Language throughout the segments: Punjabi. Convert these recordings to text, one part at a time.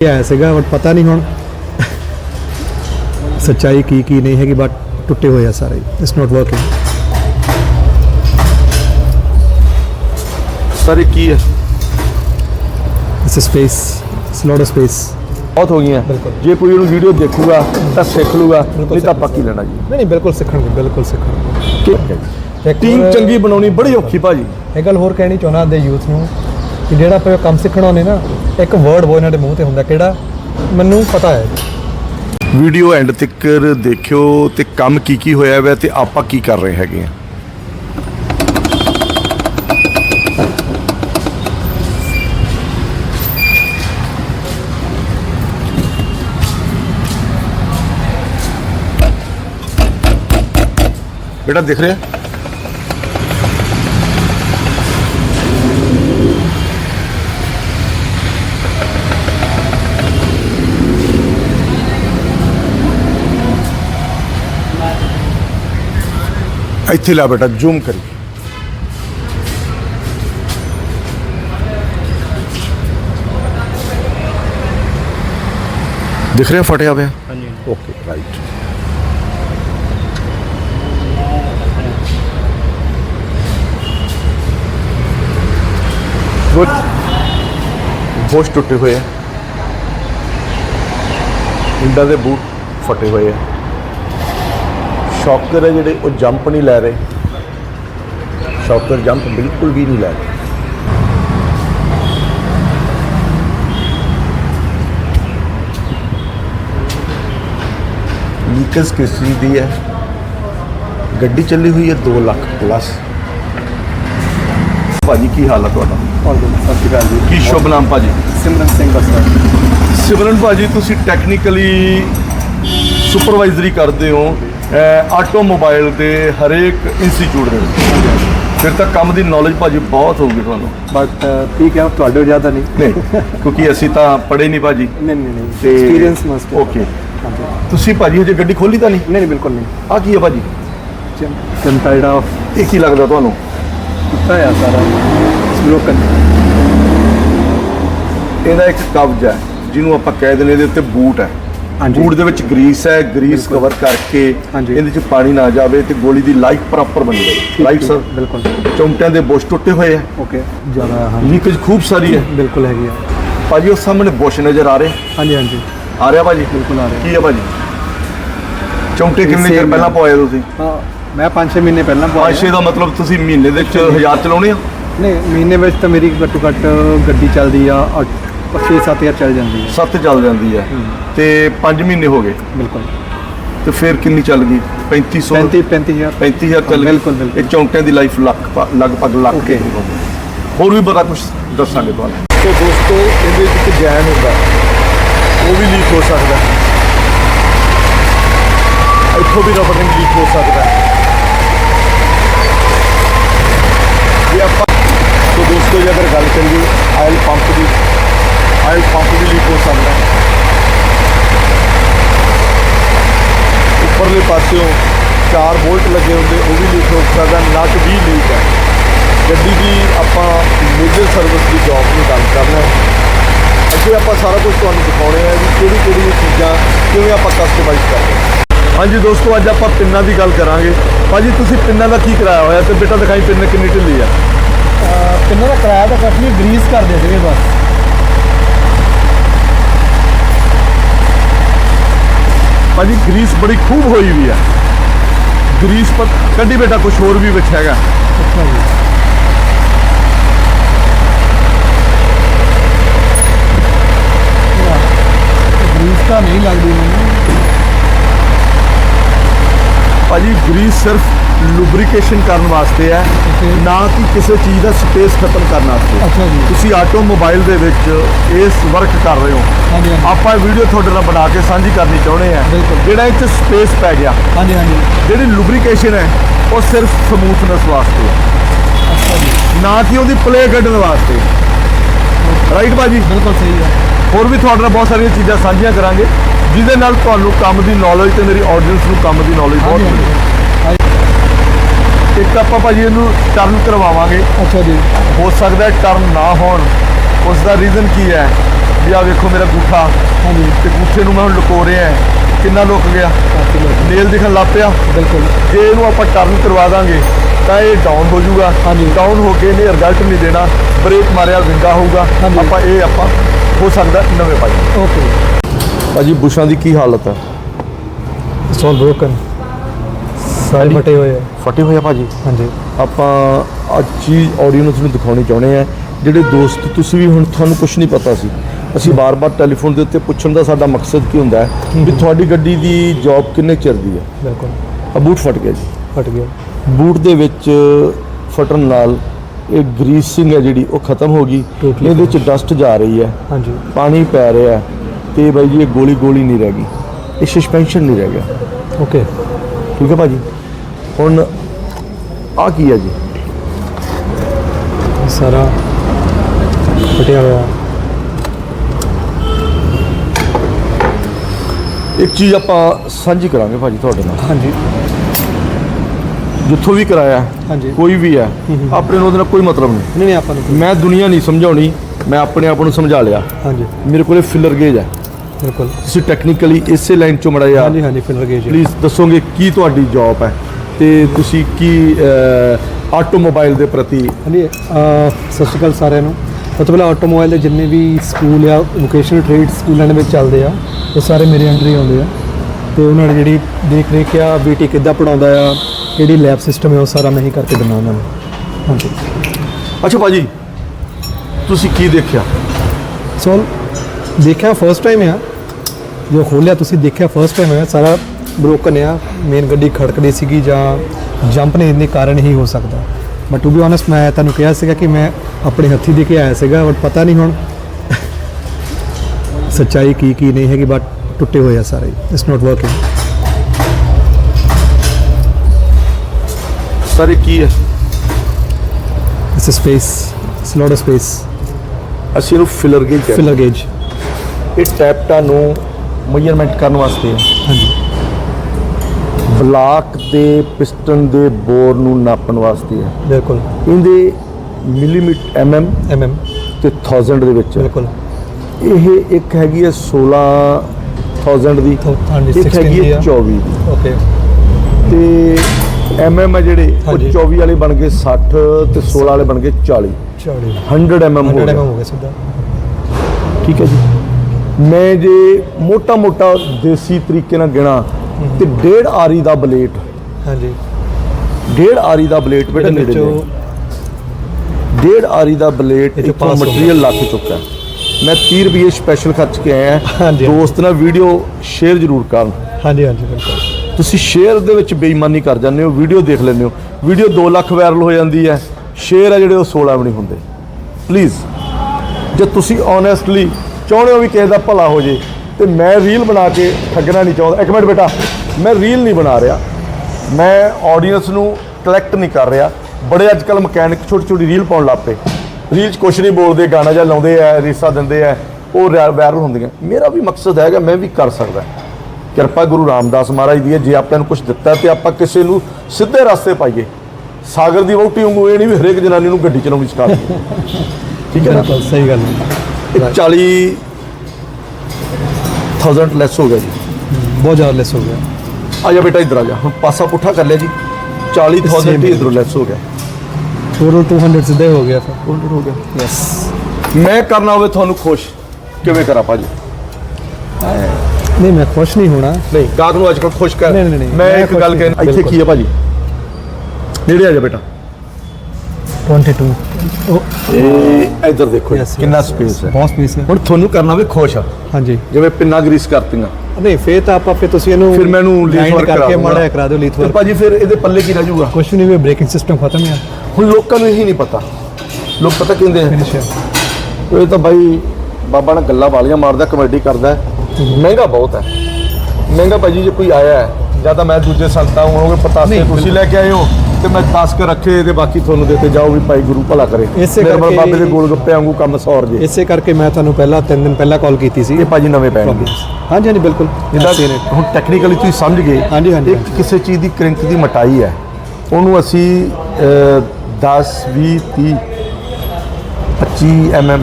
ਇਹ ਆਇਆ ਸੀਗਾ ਬਟ ਪਤਾ ਨਹੀਂ ਹੁਣ ਸੱਚਾਈ ਕੀ ਕੀ ਨਹੀਂ ਹੈਗੀ ਬਟ ਟੁੱਟੇ ਹੋਏ ਆ ਸਾਰੇ। ਇਟਸ ਨਾਟ ਵਰਕਿੰਗ ਸਰ ਇਹ ਕੀ ਹੈ? It's a space it's lot of space ਬਹੁਤ ਹੋ ਗਈਆਂ। ਬਿਲਕੁਲ। ਜੇ ਕੋਈ ਇਹਨੂੰ ਵੀਡੀਓ ਦੇਖੂਗਾ ਤਾਂ ਸਿੱਖ ਲੂਗਾ। ਨਹੀਂ ਤਾਂ ਪੱਕੀ ਲੈਣਾ ਜੀ। ਨਹੀਂ ਨਹੀਂ ਬਿਲਕੁਲ ਸਿੱਖਣਗੇ ਬਿਲਕੁਲ ਸਿੱਖਣਗੇ ਇੱਕ ਟੀਮ ਹੋਰ- ਚੰਗੀ ਬਣਾਉਣੀ ਬੜੀ ਔਖੀ ਭਾਜੀ। ਇਹ ਗੱਲ ਹੋਰ ਕਹਿਣੀ ਚਾਹੁੰਦਾ ਦੇ ਯੂਥ ਨੂੰ। ਕਿ ਜਿਹੜਾ ਆਪਾਂ ਇਹ ਕੰਮ ਸਿੱਖਣਾ ਹੁੰਦੇ ਨਾ, ਇੱਕ ਵਰਡ ਬੋ ਇਹਨਾਂ ਦੇ ਮੂੰਹ ਤੇ ਹੁੰਦਾ, ਕਿਹੜਾ? ਮੈਨੂੰ ਪਤਾ ਹੈ। ਵੀਡੀਓ ਐਂਡ ਤੱਕ ਦੇਖਿਓ ਤੇ ਕੰਮ ਕੀ ਕੀ ਹੋਇਆ ਹੋਇਆ ਤੇ ਆਪਾਂ ਕੀ ਕਰ ਰਹੇ ਹੈਗੇ ਆ ਬੇਟਾ ਦਿਖ ਰਿਹਾ? ਇੱਥੇ ਲਾ ਬੇਟਾ ਜ਼ੂਮ ਕਰੀ। ਦਿਖ ਰਿਹਾ ਫਟਿਆ ਹੋਇਆ ਹਾਂਜੀ। ਓਕੇ ਰਾਈਟ ਗੁੱਡ ਬੋਸ਼ ਟੁੱਟੇ ਹੋਏ ਆ। ਇੰਡਾ ਦੇ ਬੂਟ ਫਟੇ ਹੋਏ ਆ। ਸ਼ੌਕਰ ਹੈ ਜਿਹੜੇ ਉਹ ਜੰਪ ਨਹੀਂ ਲੈ ਰਹੇ। ਸ਼ੌਕਰ ਜੰਪ ਬਿਲਕੁਲ ਵੀ ਨਹੀਂ ਲੈ ਰਹੇ। ਲੀਕਸ ਕਿਸ ਚੀਜ਼ ਦੀ ਹੈ। ਗੱਡੀ ਚੱਲੀ ਹੋਈ ਹੈ 2 ਲੱਖ ਪਲੱਸ ਭਾਜੀ ਕੀ ਹਾਲ ਹੈ ਤੁਹਾਡਾ? ਸਤਿ ਸ਼੍ਰੀ ਅਕਾਲ ਜੀ। ਕੀ ਸ਼ੁਭ ਨਾਮ ਭਾਜੀ? ਸਿਮਰਨ ਸਿੰਘ ਬਸਰਾ ਸਿਮਰਨ ਭਾਜੀ ਤੁਸੀਂ ਟੈਕਨੀਕਲੀ ਸੁਪਰਵਾਈਜ਼ਰੀ ਕਰਦੇ ਹੋ ਆਟੋਮੋਬਾਈਲ ਦੇ ਹਰੇਕ ਇੰਸਟੀਚਿਊਟ ਦੇ ਵਿੱਚ। ਫਿਰ ਤਾਂ ਕੰਮ ਦੀ ਨੌਲੇਜ ਭਾਜੀ ਬਹੁਤ ਹੋਊਗੀ ਤੁਹਾਨੂੰ। ਬਟ ਠੀਕ ਹੈ ਤੁਹਾਡੇ ਜ਼ਿਆਦਾ ਨਹੀਂ। ਨਹੀਂ ਕਿਉਂਕਿ ਅਸੀਂ ਤਾਂ ਪੜ੍ਹੇ ਨਹੀਂ ਭਾਜੀ। ਨਹੀਂ ਨਹੀਂ ਨਹੀਂ ਐਕਸਪੀਰੀਅੰਸ ਮਸਟ ਓਕੇ ਤੁਸੀਂ ਭਾਜੀ ਹਜੇ ਗੱਡੀ ਖੋਲੀ ਤਾਂ ਨਹੀਂ? ਨਹੀਂ ਨਹੀਂ ਬਿਲਕੁਲ ਨਹੀਂ। ਆ ਕੀ ਹੈ ਭਾਜੀ? ਜਿਹੜਾ ਆਫ ਇਹ ਕੀ ਲੱਗਦਾ ਤੁਹਾਨੂੰ? ਕੀਤਾ ਹੈ ਸਾਰਾ। ਬ੍ਰੋਕਨ ਇਹਦਾ ਇੱਕ ਕਬਜ਼ ਹੈ ਜਿਹਨੂੰ ਆਪਾਂ ਕਹਿ ਦਿੰਦੇ ਇਹਦੇ ਉੱਤੇ ਬੂਟ ਹੈ। ਹਾਂਜੀ। ਬੂਟ ਦੇ ਵਿੱਚ ਗਰੀਸ ਹੈ ਗਰੀਸ ਕਵਰ ਕਰਕੇ ਇਹਦੇ ਵਿੱਚ ਪਾਣੀ ਨਾ ਜਾਵੇ ਤੇ ਗੋਲੀ ਦੀ ਲਾਈਟ ਪ੍ਰੋਪਰ ਬਣ ਜਾਵੇ ਲਾਈਟ ਸਰ। ਬਿਲਕੁਲ। ਚਮਟਿਆਂ ਦੇ ਬੁਸ਼ ਟੁੱਟੇ ਹੋਏ ਆ। ਓਕੇ ਜ਼ਿਆਦਾ ਹਾਂ ਲੀਕੇਜ ਖੂਬ ਸਾਰੀ ਹੈ। ਬਿਲਕੁਲ ਹੈਗੀ ਆ। ਭਾਜੀ ਉਹ ਸਾਹਮਣੇ ਬੁਸ਼ ਨਜ਼ਰ ਆ ਰਹੇ। ਹਾਂਜੀ ਹਾਂਜੀ। ਆ ਰਿਹਾ ਭਾਜੀ? ਬਿਲਕੁਲ ਆ ਰਿਹਾ। ਕੀ ਹੈ ਭਾਜੀ? ਚਮਟੇ ਕਿੰਨੇ ਚਿਰ ਪਹਿਲਾਂ ਹੈ। ਪਵਾਏ ਤੁਸੀਂ? ਹਾਂ ਮੈਂ 5-6 ਮਹੀਨੇ ਪਹਿਲਾਂ ਪਵਾਇਆ। 5-6 ਦਾ ਮਤਲਬ ਤੁਸੀਂ ਮਹੀਨੇ ਦੇ ਵਿੱਚ ਹਜ਼ਾਰ ਚਲਾਉਣੇ ਆ? ਨਹੀਂ ਮਹੀਨੇ ਵਿੱਚ ਤਾਂ ਮੇਰੀ ਘੱਟੋ ਘੱਟ ਗੱਡੀ ਚੱਲਦੀ ਆ 6-7000 ਚੱਲ ਜਾਂਦੀ ਹੈ। 7 ਚੱਲ ਜਾਂਦੀ ਹੈ। ਤੇ 5 ਮਹੀਨੇ ਹੋ ਗਏ। ਬਿਲਕੁਲ। ਤੇ ਫਿਰ ਕਿੰਨੀ ਚੱਲ ਗਈ? 3500 35 35000 35000 ਚੱਲ ਗਈ। ਬਿਲਕੁਲ ਇਹ ਚੌਂਕਿਆਂ ਦੀ ਲਾਈਫ ਲੱਖ ਲਗਭਗ ਲੱਖ ਕੇ ਹੋਰ ਵੀ ਬੜਾ ਕੁਝ ਦੱਸਾਂਗੇ ਤੁਹਾਨੂੰ। ਤੇ ਦੋਸਤੋ ਇਹਦੇ ਵਿੱਚ ਇੱਕ ਜੈਨ ਹੁੰਦਾ। ਉਹ ਵੀ ਲੀਕ ਹੋ ਸਕਦਾ। ਇੱਥੋਂ ਵੀ ਰਬਰ ਰਿੰਗ ਲੀਕ ਹੋ ਸਕਦਾ। ਇਹ ਆਪਾਂ ਤੋਂ ਦੋਸਤੋ ਜੇ ਅਗਰ ਗੱਲ ਕਰੀਏ ਆਇਲ ਪੰਪ ਦੀ ਆਇਲ ਪੰਪ ਵੀ ਲੀਕ ਹੋ ਸਕਦਾ। ਉੱਪਰਲੇ ਪਾਸਿਓਂ ਚਾਰ ਵੋਲਟ ਲੱਗੇ ਹੁੰਦੇ, ਉਹ ਵੀ ਲੀਕ ਹੋ ਸਕਦਾ ਨਟ ਵੀ ਲੀਕ ਹੈ। ਗੱਡੀ ਦੀ ਆਪਾਂ ਮੇਜਰ ਸਰਵਿਸ ਦੀ ਜੌਬ ਨੂੰ ਗੱਲ ਕਰਨਾ ਹੈ। ਅੱਗੇ ਆਪਾਂ ਸਾਰਾ ਕੁਝ ਤੁਹਾਨੂੰ ਦਿਖਾਉਣੇ ਆ ਵੀ ਕਿਹੜੀ ਕਿਹੜੀ ਚੀਜ਼ਾਂ ਕਿਵੇਂ ਆਪਾਂ ਕਸਟਮਾਈਜ਼ ਕਰਦੇ ਹਾਂ। ਹਾਂਜੀ ਦੋਸਤੋ, ਅੱਜ ਆਪਾਂ ਪਿੰਨਾਂ ਦੀ ਗੱਲ ਕਰਾਂਗੇ। ਭਾਜੀ, ਤੁਸੀਂ ਪਿੰਨਾਂ ਦਾ ਕੀ ਕਰਾਇਆ ਹੋਇਆ? ਤੇ ਬੇਟਾ ਦਿਖਾਈ ਪਿੰਨ ਕਿੰਨੀ ਢਿੱਲੀ ਆ। ਪਿੰਨਾਂ ਦਾ ਕਿਰਾਇਆ ਤਾਂ ਕਾਫੀ ਨਹੀਂ ਗਰੀਸ ਕਰਦੇ ਸੀਗੇ ਬਸ। ਭਾਜੀ ਗਰੀਸ ਬੜੀ ਖੂਬ ਹੋਈ ਵੀ ਆ। ਗਰੀਸ ਪਰ ਕੱਢੀ ਬੇਟਾ ਕੁਝ ਹੋਰ ਵੀ ਵਿੱਚ ਹੈਗਾ। ਅੱਛਾ ਜੀ। ਗਰੀਸ ਤਾਂ ਨਹੀਂ ਲੱਗਦੀ ਮੈਨੂੰ। ਭਾਜੀ ਗਰੀਸ ਸਿਰਫ ਲੁਬਰੀਕੇਸ਼ਨ ਕਰਨ ਵਾਸਤੇ ਹੈ. ਨਾ ਕਿ ਕਿਸੇ ਚੀਜ਼ ਦਾ ਸਪੇਸ ਖਤਮ ਕਰਨ ਵਾਸਤੇ। ਅੱਛਾ ਜੀ। ਤੁਸੀਂ ਆਟੋਮੋਬਾਈਲ ਦੇ ਵਿੱਚ ਇਸ ਵਰਕ ਕਰ ਰਹੇ ਹੋ। ਆਪਾਂ ਇਹ ਵੀਡੀਓ ਤੁਹਾਡੇ ਨਾਲ ਬਣਾ ਕੇ ਸਾਂਝੀ ਕਰਨੀ ਚਾਹੁੰਦੇ ਆ। ਜਿਹੜਾ ਇੱਥੇ ਸਪੇਸ ਪੈ ਗਿਆ। ਹਾਂਜੀ ਹਾਂਜੀ। ਜਿਹੜੀ ਲੁਬਰੀਕੇਸ਼ਨ ਹੈ ਉਹ ਸਿਰਫ ਸਮੂਥਨੈਸ ਵਾਸਤੇ ਹੈ। ਅੱਛਾ ਜੀ। ਨਾ ਕਿ ਉਹਦੀ ਪਲੇ ਕੱਢਣ ਵਾਸਤੇ। ਰਾਈਟ ਭਾਜੀ? ਬਿਲਕੁਲ ਸਹੀ ਹੈ। ਹੋਰ ਵੀ ਤੁਹਾਡੇ ਨਾਲ ਬਹੁਤ ਸਾਰੀਆਂ ਚੀਜ਼ਾਂ ਸਾਂਝੀਆਂ ਕਰਾਂਗੇ ਜਿਹਦੇ ਨਾਲ ਤੁਹਾਨੂੰ ਕੰਮ ਦੀ ਨੌਲੇਜ ਤੇ ਮੇਰੀ ਆਡੀਅנס ਨੂੰ ਕੰਮ ਦੀ ਨੌਲੇਜ ਬਹੁਤ ਮਿਲੇ। ਇੱਕ ਆਪਾਂ ਭਾਜੀ ਇਹਨੂੰ ਟਰਨ ਕਰਵਾਵਾਂਗੇ। ਅੱਛਾ ਜੀ। ਹੋ ਸਕਦਾ ਹੈ ਟਰਨ ਨਾ ਹੋਣ। ਉਸ ਦਾ ਰੀਜ਼ਨ ਕੀ ਹੈ? ਵੀ ਆ ਵੇਖੋ ਮੇਰਾ ਗੂਠਾ। ਹਾਂਜੀ। ਤੇ ਗੂਠੇ ਨੂੰ ਮੈਂ ਹੁਣ ਲੁਕੋ ਰਿਹਾ ਹੈ। ਕਿੰਨਾ ਲੁਕ ਗਿਆ? ਨੇਲ ਦਿਖਣ ਲੱਗ ਪਿਆ। ਬਿਲਕੁਲ। ਜੇ ਇਹਨੂੰ ਆਪਾਂ ਟਰਨ ਕਰਵਾ ਦਾਂਗੇ ਤਾਂ ਇਹ ਡਾਊਨ ਹੋ ਜਾਊਗਾ। ਹਾਂਜੀ। ਡਾਊਨ ਹੋ ਕੇ ਇਹਨੇ ਰਿਜ਼ਲਟ ਨਹੀਂ ਦੇਣਾ। ਬ੍ਰੇਕ ਮਾਰਿਆ ਵਿੰਗਾ ਹੋਊਗਾ। ਆਪਾਂ ਇਹ ਆਪਾਂ ਹੋ ਸਕਦਾ ਨਵੇਂ ਪਾਈ ਓਕੇ। ਭਾਜੀ ਬੁਸ਼ਾਂ ਦੀ ਕੀ ਹਾਲਤ ਹੈ? ਸੋਲ ਬ੍ਰੋਕਨ ਸਾਰੇ ਫਟੇ ਹੋਏ ਆ। ਫਟੇ ਹੋਏ ਆ ਭਾਜੀ? ਹਾਂਜੀ। ਆਪਾਂ ਅੱਜ ਚੀਜ਼ ਆਡੀਅנס ਨੂੰ ਦਿਖਾਉਣੀ ਚਾਹੁੰਦੇ ਆ। ਜਿਹੜੇ ਦੋਸਤ ਤੁਸੀਂ ਵੀ ਹੁਣ ਤੁਹਾਨੂੰ ਕੁਝ ਨਹੀਂ ਪਤਾ ਸੀ। ਅਸੀਂ ਬਾਰ-ਬਾਰ ਟੈਲੀਫੋਨ ਦੇ ਉੱਤੇ ਪੁੱਛਣ ਦਾ ਸਾਡਾ ਮਕਸਦ ਕੀ ਹੁੰਦਾ ਹੈ? ਵੀ ਤੁਹਾਡੀ ਗੱਡੀ ਦੀ ਜੌਬ ਕਿੰਨੇ ਚਿਰ ਦੀ ਹੈ? ਬਿਲਕੁਲ। ਆ ਬੂਟ ਫਟ ਗਿਆ ਜੀ। ਫਟ ਗਿਆ। ਬੂਟ ਦੇ ਵਿੱਚ ਫਟਣ ਨਾਲ ਇਹ ਗਰੀਸਿੰਗ ਹੈ ਜਿਹੜੀ ਉਹ ਖਤਮ ਹੋ ਗਈ। ਇਹਦੇ ਵਿੱਚ ਡਸਟ ਜਾ ਰਹੀ ਹੈ। ਹਾਂਜੀ। ਪਾਣੀ ਪੈ ਰਿਹਾ ਹੈ। ਤੇ ਬਾਈ ਜੀ ਇਹ ਗੋਲੀ ਗੋਲੀ ਨਹੀਂ ਰਹਿ ਗਈ। ਇਹ ਸਸਪੈਂਸ਼ਨ ਨਹੀਂ ਰਹਿ ਗਿਆ। ਓਕੇ ਠੀਕ ਹੈ ਭਾਜੀ? ਹੁਣ ਆ ਕੀ ਹੈ ਜੀ? ਸਾਰਾ ਫਟਿਆ ਹੋਇਆ। ਇੱਕ ਚੀਜ਼ ਆਪਾਂ ਸਾਂਝੀ ਕਰਾਂਗੇ ਭਾਜੀ ਤੁਹਾਡੇ ਨਾਲ। ਹਾਂਜੀ। ਜਿੱਥੋਂ ਵੀ ਕਰਾਇਆ ਹਾਂਜੀ। ਕੋਈ ਵੀ ਹੈ ਆਪਣੇ ਨੂੰ ਉਹਦੇ ਨਾਲ ਕੋਈ ਮਤਲਬ ਨਹੀਂ। ਨਹੀਂ ਨਹੀਂ ਆਪਾਂ ਨੂੰ ਮੈਂ ਦੁਨੀਆ ਨਹੀਂ ਸਮਝਾਉਣੀ ਮੈਂ ਆਪਣੇ ਆਪ ਨੂੰ ਸਮਝਾ ਲਿਆ। ਹਾਂਜੀ। ਮੇਰੇ ਕੋਲੇ ਫਿਲਰ ਗੇਜ ਹੈ। ਬਿਲਕੁਲ। ਤੁਸੀਂ ਟੈਕਨੀਕਲੀ ਇਸੇ ਲਾਈਨ ਚੋਂ ਮੜਾ ਜਾ ਹਾਂਜੀ ਹਾਂਜੀ ਫਿਲਰ ਗੇਜ ਪਲੀਜ਼ ਦੱਸੋਗੇ ਕੀ ਤੁਹਾਡੀ ਜੌਬ ਹੈ। ਤੇ ਤੁਸੀਂ ਕੀ ਆਟੋਮੋਬਾਈਲ ਦੇ ਪ੍ਰਤੀ? ਹਾਂਜੀ ਸਤਿ ਸ਼੍ਰੀ ਅਕਾਲ ਸਾਰਿਆਂ ਨੂੰ। ਸਭ ਤੋਂ ਪਹਿਲਾਂ ਆਟੋਮੋਬਾਈਲ ਦੇ ਜਿੰਨੇ ਵੀ ਸਕੂਲ ਆ ਵੋਕੇਸ਼ਨਲ ਟ੍ਰੇਡ ਸਕੂਲਾਂ ਦੇ ਵਿੱਚ ਚੱਲਦੇ ਆ ਉਹ ਸਾਰੇ ਮੇਰੇ ਅੰਡਰ ਹੀ ਆਉਂਦੇ ਆ। ਤੇ ਉਹਨਾਂ ਨੇ ਜਿਹੜੀ ਦੇਖ ਰੇਖ ਆ ਬੀਟੀ ਕਿੱਦਾਂ ਪੜਾਉਂਦਾ ਆ ਕਿਹੜੀ ਲੈਬ ਸਿਸਟਮ ਹੈ ਉਹ ਸਾਰਾ ਮੈਂ ਹੀ ਕਰਕੇ ਦਿੰਦਾ ਉਹਨਾਂ ਨੂੰ। ਹਾਂਜੀ। ਅੱਛਾ ਭਾਜੀ ਤੁਸੀਂ ਕੀ ਦੇਖਿਆ? ਸੋ ਦੇਖਿਆ ਫਰਸਟ ਟਾਈਮ ਆ ਜੋ ਖੋਲਿਆ ਤੁਸੀਂ ਦੇਖਿਆ ਫਰਸਟ ਟਾਈਮ ਹੈ ਸਾਰਾ ਬ੍ਰੋਕਨ ਆ ਮੇਨ ਗੱਡੀ ਖੜਕਦੀ ਸੀਗੀ ਜਾਂ ਜੰਪ ਨੇ ਇੰਨੇ ਕਾਰਨ ਹੀ ਹੋ ਸਕਦਾ। ਬਟ ਟੂ ਬੀ ਓਨੈਸਟ ਮੈਂ ਤੁਹਾਨੂੰ ਕਿਹਾ ਸੀਗਾ ਕਿ ਮੈਂ ਆਪਣੇ ਹੱਥੀ ਦੇ ਕੇ ਆਇਆ ਸੀਗਾ ਬਟ ਪਤਾ ਨਹੀਂ ਹੁਣ ਸੱਚਾਈ ਕੀ ਕੀ ਨਹੀਂ ਹੈਗੀ ਬਟ ਟੁੱਟੇ ਹੋਏ ਆ ਸਾਰੇ। ਇਟਸ ਨਾਟ ਵਰਕਿੰਗ ਸਰ ਕੀ ਹੈ? It's space it's lot of space ਅਸੀਂ ਇਹਨੂੰ ਫਿਲਰ ਗੇਜ ਕਹਿੰਦੇ ਫਿਲਰ ਗੇਜ ਇਹ ਟੈਪਟਾ ਨੂੰ ਮੈਜ਼ਰਮੈਂਟ ਕਰਨ ਵਾਸਤੇ ਹਾਂਜੀ। ਬਲਾਕ ਦੇ ਪਿਸਟਨ ਦੇ ਬੋਰ ਨੂੰ ਨਾਪਣ ਵਾਸਤੇ ਹੈ। ਬਿਲਕੁਲ। ਇਹਦੇ ਮਿਲੀਮੀਟਰ ਐਮਐਮ ਐਮਐਮ। ਤੇ 1000 ਦੇ ਵਿੱਚ। ਬਿਲਕੁਲ। ਇਹ ਇੱਕ ਹੈਗੀ ਹੈ 16000 ਦੀ। ਇੱਕ 16 ਹੈਗੀ ਹੈ ਆ। 24 ਦੀ। ਓਕੇ। ਤੇ ਐਮਐਮ ਹੈ ਜਿਹੜੇ ਉਹ ਹਾਂਜੀ। 24 ਵਾਲੇ ਬਣ ਗਏ 60 ਤੇ 16 ਵਾਲੇ ਬਣ ਗਏ 40 40 100 ਐਮਐਮ ਹੋ 100 ਗਿਆ। ਐਮਐਮ ਹੋ ਗਿਆ ਸਿੱਧਾ। ਠੀਕ ਹੈ ਜੀ। ਮੈਂ ਜੇ ਮੋਟਾ ਮੋਟਾ ਦੇਸੀ ਤਰੀਕੇ ਨਾਲ ਗਿਣਾ ਤੇ ਡੇਢ ਆਰੀ ਦਾ ਬਲੇਟ। ਹਾਂਜੀ। ਡੇਢ ਆਰੀ ਦਾ ਬਲੇਟ ਬੇਟੇ ਨੇੜੇ ਲਿਆਓ। ਡੇਢ ਆਰੀ ਦਾ ਬਲੇਟ ਇੱਥੋਂ ਮਟੀਰੀਅਲ ਲੱਗ ਚੁੱਕਾ ਹੈ। ਮੈਂ 30 ਰੁਪਏ ਸਪੈਸ਼ਲ ਖਰਚ ਕੇ ਆਇਆ। ਦੋਸਤ ਨਾਲ ਵੀਡੀਓ ਸ਼ੇਅਰ ਜ਼ਰੂਰ ਕਰਨ। ਹਾਂਜੀ ਹਾਂਜੀ ਬਿਲਕੁਲ। ਤੁਸੀਂ ਸ਼ੇਅਰ ਦੇ ਵਿੱਚ ਬੇਈਮਾਨੀ ਕਰ ਜਾਂਦੇ ਹੋ ਵੀਡੀਓ ਦੇਖ ਲੈਂਦੇ ਹੋ। ਵੀਡੀਓ 2 ਲੱਖ ਵਾਇਰਲ ਹੋ ਜਾਂਦੀ ਹੈ। ਸ਼ੇਅਰ ਹੈ ਜਿਹੜੇ ਉਹ 16 ਵੀ ਨਹੀਂ ਹੁੰਦੇ। ਪਲੀਜ਼ ਜੇ ਤੁਸੀਂ ਓਨੈਸਟਲੀ ਚਾਹੁੰਦੇ ਹੋ ਵੀ ਕਿਸੇ ਦਾ ਭਲਾ ਹੋ ਜੇ ਤੇ ਮੈਂ ਰੀਲ ਬਣਾ ਕੇ ਠੱਗਣਾ ਨਹੀਂ ਚਾਹੁੰਦਾ। ਇੱਕ ਮਿੰਟ ਬੇਟਾ। ਮੈਂ ਰੀਲ ਨਹੀਂ ਬਣਾ ਰਿਹਾ। ਮੈਂ ਆਡੀਅנס ਨੂੰ ਕਲੈਕਟ ਨਹੀਂ ਕਰ ਰਿਹਾ। ਬੜੇ ਅੱਜ ਕੱਲ ਮਕੈਨਿਕ ਛੋਟੀ ਛੋਟੀ ਰੀਲ ਪਾਉਣ ਲੱਗ ਪਏ। ਰੀਲ 'ਚ ਕੁਛ ਨਹੀਂ ਬੋਲਦੇ ਗਾਣਾ ਜਿਹਾ ਲਾਉਂਦੇ ਆ ਰੀਸਾ ਦਿੰਦੇ ਆ ਉਹ ਵਾਇਰਲ ਹੁੰਦੀਆਂ। ਮੇਰਾ ਵੀ ਮਕਸਦ ਹੈਗਾ ਮੈਂ ਵੀ ਕਰ ਸਕਦਾ। ਕਿਰਪਾ ਗੁਰੂ ਰਾਮਦਾਸ ਮਹਾਰਾਜ ਦੀ ਹੈ ਜੇ ਆਪਾਂ ਨੂੰ ਕੁਝ ਦਿੱਤਾ ਤੇ ਆਪਾਂ ਕਿਸੇ ਨੂੰ ਸਿੱਧੇ ਰਸਤੇ ਪਾਈਏ। ਸਾਗਰ ਦੀ ਵਹੁਟੀ ਵਾਂਗੂ ਇਹ ਨਹੀਂ ਵੀ ਹਰੇਕ ਜਨਾਨੀ ਨੂੰ ਗੱਡੀ ਚਲਾਉਣੀ ਸਿਖਾ ਦਈਏ। ਠੀਕ ਹੈ ਨਾ? ਬਿਲਕੁਲ ਸਹੀ ਗੱਲ ਹੈ। ਇਹ 40 1000 ਲੈਸ ਹੋ ਗਿਆ ਜੀ। ਬਹੁਤ ਜ਼ਿਆਦਾ ਲੈਸ ਹੋ ਗਿਆ। ਆ ਜਾ ਬੇਟਾ ਇਧਰ ਆ ਜਾ। ਹੁਣ ਪਾਸਾ ਪੁੱਠਾ ਕਰ ਲਿਆ ਜੀ। 40000 Same ਹੀ ਇਧਰੋਂ ਲੈਸ ਹੋ ਗਿਆ। ਟੋਟਲ 200 ਸਿੱਧਾ ਹੀ ਗਿਆ ਫਿਰ ਹੋਲਡਰ ਹੋ ਗਿਆ। ਯੈਸ ਮੈਂ ਕਰਨਾ ਹੋਵੇ ਤੁਹਾਨੂੰ ਖੁਸ਼। ਕਿਵੇਂ ਕਰਾਂ ਭਾਜੀ? ਨਹੀਂ ਮੈਂ ਖੁਸ਼ ਨਹੀਂ ਹੋਣਾ। ਨਹੀਂ ਗਾਹਕ ਨੂੰ ਅੱਜ ਕੱਲ੍ਹ ਖੁਸ਼ ਕਰ। ਨਹੀਂ, ਨਹੀਂ, ਨਹੀਂ, ਮੈਂ ਇੱਕ ਗੱਲ ਨਹੀਂ, ਕਹਿ ਇੱਥੇ। ਕੀ ਹੈ ਭਾਜੀ? ਨੇੜੇ ਆ ਜਾ ਬੇਟਾ। 22 ਉਹ ਇਹ ਇੱਧਰ ਦੇਖੋ ਕਿੰਨਾ ਸਪੇਸ ਹੈ। ਬਹੁਤ ਸਪੇਸ ਹੈ। ਹੁਣ ਤੁਹਾਨੂੰ ਕਰਨਾ ਹੋਵੇ ਖੁਸ਼ ਆ। ਹਾਂਜੀ। ਜਿਵੇਂ ਪਿੰਨਾ ਗਰੀਸ ਕਰਤੀਆਂ। ਨਹੀਂ ਫੇਰ ਤਾਂ ਆਪਾਂ ਫਿਰ ਤੁਸੀਂ ਇਹਨੂੰ ਫਿਰ ਮੈਨੂੰ ਲੀਥ grind ਵਰਕ ਕਰਾ ਕਰਕੇ ਦੂੰਗਾ। ਮਾੜਾ ਜਿਹਾ ਕਰਾ ਦਿਓ ਲੀਥ ਤੇ ਵਰਕ ਭਾਜੀ ਫਿਰ ਇਹਦੇ ਪੱਲੇ ਕੀ ਰਹਿ ਜਾਊਗਾ? ਕੁਛ ਨਹੀਂ ਵੀ ਬ੍ਰੇਕਿੰਗ ਸਿਸਟਮ ਖਤਮ ਹੈ ਹੁਣ ਲੋਕਾਂ ਨੂੰ ਇਹੀ ਨਹੀਂ ਪਤਾ। ਲੋਕ ਪਤਾ ਕਹਿੰਦੇ ਆ? ਫਿਨਿਸ਼ ਹੈ ਇਹ ਤਾਂ ਬਾਈ ਬਾਬਾ ਨਾਲ ਗੱਲਾਂ ਵਾਲੀਆਂ ਮਾਰਦਾ ਕਮੇਡੀ ਕਰਦਾ। ਹੈ। ਮਹਿੰਗਾ ਬਹੁਤ ਹੈ। ਮਹਿੰਗਾ ਭਾਜੀ ਜੇ ਕੋਈ ਆਇਆ ਹੈ ਜਾਂ ਤਾਂ ਮੈਂ ਦੂਜੇ ਸੰਤਾਂ ਹੋਣਗੇ ਪਤਾਸੇ ਨਹੀਂ, ਤੁਸੀਂ ਲੈ ਕੇ ਆਏ ਹੋ। ਤੇ ਮੈਂ 10 ਕੇ ਰੱਖੇ ਤੇ ਬਾਕੀ ਤੁਹਾਨੂੰ ਦੇ ਕੇ ਜਾਓ ਵੀ ਭਾਈ ਗੁਰੂ ਭਲਾ ਕਰੇ। ਇਸੇ ਮੇਰੇ ਕਰਕੇ- ਬਾਬੇ ਦੇ ਗੋਲ ਗੱਪੇ ਵਾਂਗੂ ਕੰਮ ਸੌਰ ਜੇ। ਇਸੇ ਕਰਕੇ ਮੈਂ ਤੁਹਾਨੂੰ ਪਹਿਲਾਂ 3 ਦਿਨ ਪਹਿਲਾਂ ਕਾਲ ਕੀਤੀ ਸੀ। ਇਹ ਭਾਜੀ ਨਵੇਂ ਪੈਣਗੇ ਹਾਂਜੀ ਹਾਂਜੀ ਬਿਲਕੁਲ। ਜਿੱਦਾਂ. ਹੁਣ ਟੈਕਨੀਕਲੀ ਤੁਸੀਂ ਸਮਝ ਗਏ। ਹਾਂਜੀ, ਹਾਂਜੀ, ਇੱਕ। ਕਿਸੇ ਚੀਜ਼ ਦੀ ਕ੍ਰਿੰਕ ਦੀ ਮਟਾਈ ਹੈ। ਉਹਨੂੰ ਅਸੀਂ ਅਹ, 10 20 30 25 mm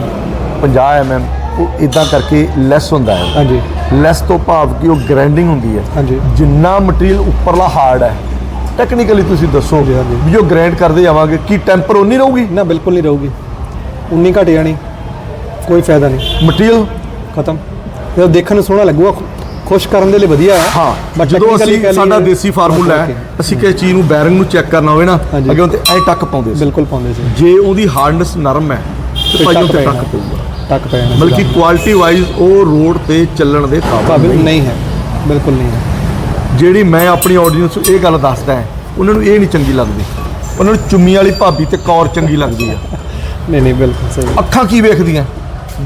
50 mm ਉਹ ਇਦਾਂ ਕਰਕੇ ਲੈਸ ਹੁੰਦਾ ਹੈ। ਹਾਂਜੀ। ਲੈਸ ਤੋਂ ਭਾਵ ਕਿ ਉਹ ਗ੍ਰਾਈਂਡਿੰਗ ਹੁੰਦੀ ਹੈ। ਹਾਂਜੀ। ਜਿੰਨਾ ਮਟੀਰੀਅਲ ਉੱਪਰਲਾ ਹਾਰਡ ਹੈ ਟੈਕਨੀਕਲੀ ਤੁਸੀਂ ਦੱਸੋ ਹਾਂਜੀ, ਹਾਂਜੀ। ਵੀ ਜੋ ਗ੍ਰਾਈਂਡ ਕਰਦੇ ਜਾਵਾਂਗੇ ਕੀ ਟੈਂਪਰ ਉਨੀ ਰਹੂਗੀ? ਨਾ ਬਿਲਕੁਲ ਨਹੀਂ ਰਹੂਗੀ। ਉਨੀ ਘਟ ਜਾਣੀ ਕੋਈ ਫਾਇਦਾ ਨਹੀਂ। ਮਟੀਰੀਅਲ ਖਤਮ। ਇਹ ਦੇਖਣ ਨੂੰ ਸੋਹਣਾ ਲੱਗੂਗਾ ਖੁ- ਖੁਸ਼ ਕਰਨ ਦੇ ਲਈ ਵਧੀਆ ਹੈ। ਹਾਂ But ਜਦੋਂ technically ਅਸੀਂ ਕਹਿ ਸਾਡਾ ਲਈਏ- ਦੇਸੀ ਫਾਰਮੂਲਾ Okay, ਹੈ ਅਸੀਂ ਕਿਸੇ ਚੀਜ਼ ਨੂੰ ਬੈਰਿੰਗ ਨੂੰ ਚੈੱਕ ਕਰਨਾ ਹੋਵੇ ਨਾ ਹਾਂਜੀ। ਅੱਗੇ ਉਹਦੇ ਐ ਟੱਕ ਪਾਉਂਦੇ ਸੀ। ਬਿਲਕੁਲ ਪਾਉਂਦੇ ਸੀ। ਜੇ ਉਹਦੀ ਹਾਰਡਨੈਸ ਨਰਮ ਹੈ ਤੇ ਭਾਈ ਉਹ ਤੇ ਪੈਣਾ। ਟੱਕ ਪਊਗਾ। ਟੱਕ ਪੈ ਜਾਣਾ। ਬਲਕਿ ਕੁਆਲਿਟੀ ਵਾਈਜ਼ ਉਹ ਰੋਡ ਤੇ ਚੱਲਣ ਦੇ ਕਾਬਿਲ ਨਹੀਂ ਹੈ। ਬਿਲਕੁਲ ਨਹੀਂ ਹੈ। ਜਿਹੜੀ ਮੈਂ ਆਪਣੀ ਆਡੀਅנס ਨੂੰ ਇਹ ਗੱਲ ਦੱਸਦਾ ਹੈ ਉਹਨਾਂ ਨੂੰ ਇਹ ਨਹੀਂ ਚੰਗੀ ਲੱਗਦੀ। ਉਹਨਾਂ ਨੂੰ ਚੁੰਮੀ ਵਾਲੀ ਭਾਬੀ ਤੇ ਕੌਰ ਚੰਗੀ ਲੱਗਦੀ ਆ। ਨਹੀਂ ਨਹੀਂ ਬਿਲਕੁਲ ਸਹੀ। ਅੱਖਾਂ ਕੀ ਵੇਖਦੀਆਂ?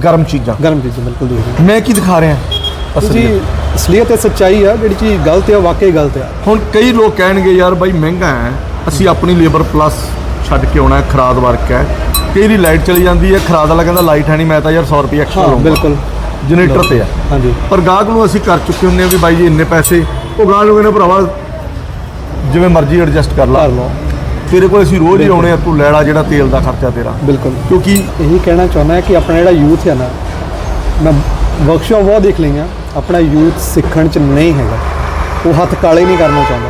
ਗਰਮ ਚੀਜ਼ਾਂ। ਗਰਮ ਚੀਜ਼ ਬਿਲਕੁਲ ਦੇਖੋ ਮੈਂ ਕੀ ਦਿਖਾ ਰਿਹਾ? ਅਸਲੀ ਅਸਲੀਅਤ ਤੇ ਸੱਚਾਈ ਆ ਜਿਹੜੀ ਚੀਜ਼ ਗਲਤ ਉਹ ਵਾਕਈ ਗਲਤ ਆ। ਹੁਣ ਕਈ ਲੋਕ ਕਹਿਣਗੇ ਯਾਰ ਬਾਈ ਮਹਿੰਗਾ ਹੈ। ਅਸੀਂ ਆਪਣੀ ਲੇਬਰ ਪਲੱਸ ਛੱਡ ਕੇ ਆਉਣਾ ਹੈ ਖਰਾਦ ਵਰਕ ਹੈ। ਕਈ ਦੀ ਲਾਈਟ ਚਲੀ ਜਾਂਦੀ ਹੈ ਖਰਾਦ ਵਾਲਾ ਕਹਿੰਦਾ ਲਾਈਟ ਹੈ ਨਹੀਂ ਮੈਂ ਤਾਂ ਯਾਰ 100 ਰੁਪਏ ਐਕਸਟਰਾ ਲਵਾਂਗਾ ਬਿਲਕੁਲ। ਜਨਰੇਟਰ ਤੇ ਆ। ਹਾਂਜੀ। ਪਰ ਗਾਹਕ ਨੂੰ ਅਸੀਂ ਕਰ ਚੁੱਕੇ ਹੁੰਦੇ ਆ ਵੀ ਬਾਈ ਜੀ ਇੰਨੇ ਪੈਸੇ ਉਹ ਗਾਹਕ ਨੂੰ ਕਹਿੰਦਾ ਭਰਾਵਾ? ਜਿਵੇਂ ਮਰਜ਼ੀ ਐਡਜਸਟ ਕਰ ਲਾ। ਤੇਰੇ ਕੋਲ ਅਸੀਂ ਰੋਜ਼ ਹੀ ਆਉਣੇ ਆ ਤੂੰ ਲੈਣਾ ਜਿਹੜਾ ਤੇਲ ਦਾ ਖਰਚਾ ਤੇਰਾ। ਬਿਲਕੁਲ। ਕਿਉਂਕਿ ਇਹੀ ਕਹਿਣਾ ਚਾਹੁੰਦਾ ਕਿ ਆਪਣਾ ਜਿਹੜਾ ਯੂਥ ਹੈ ਨਾ ਮੈਂ ਵਰਕਸ਼ਾਪ ਬਹੁਤ ਦੇਖ ਲਈਆਂ ਆਪਣਾ ਯੂਥ ਸਿੱਖਣ ਚ ਨਹੀਂ ਹੈਗਾ। ਉਹ ਹੱਥ ਕਾਲੇ ਨਹੀਂ ਕਰਨਾ ਚਾਹੁੰਦਾ।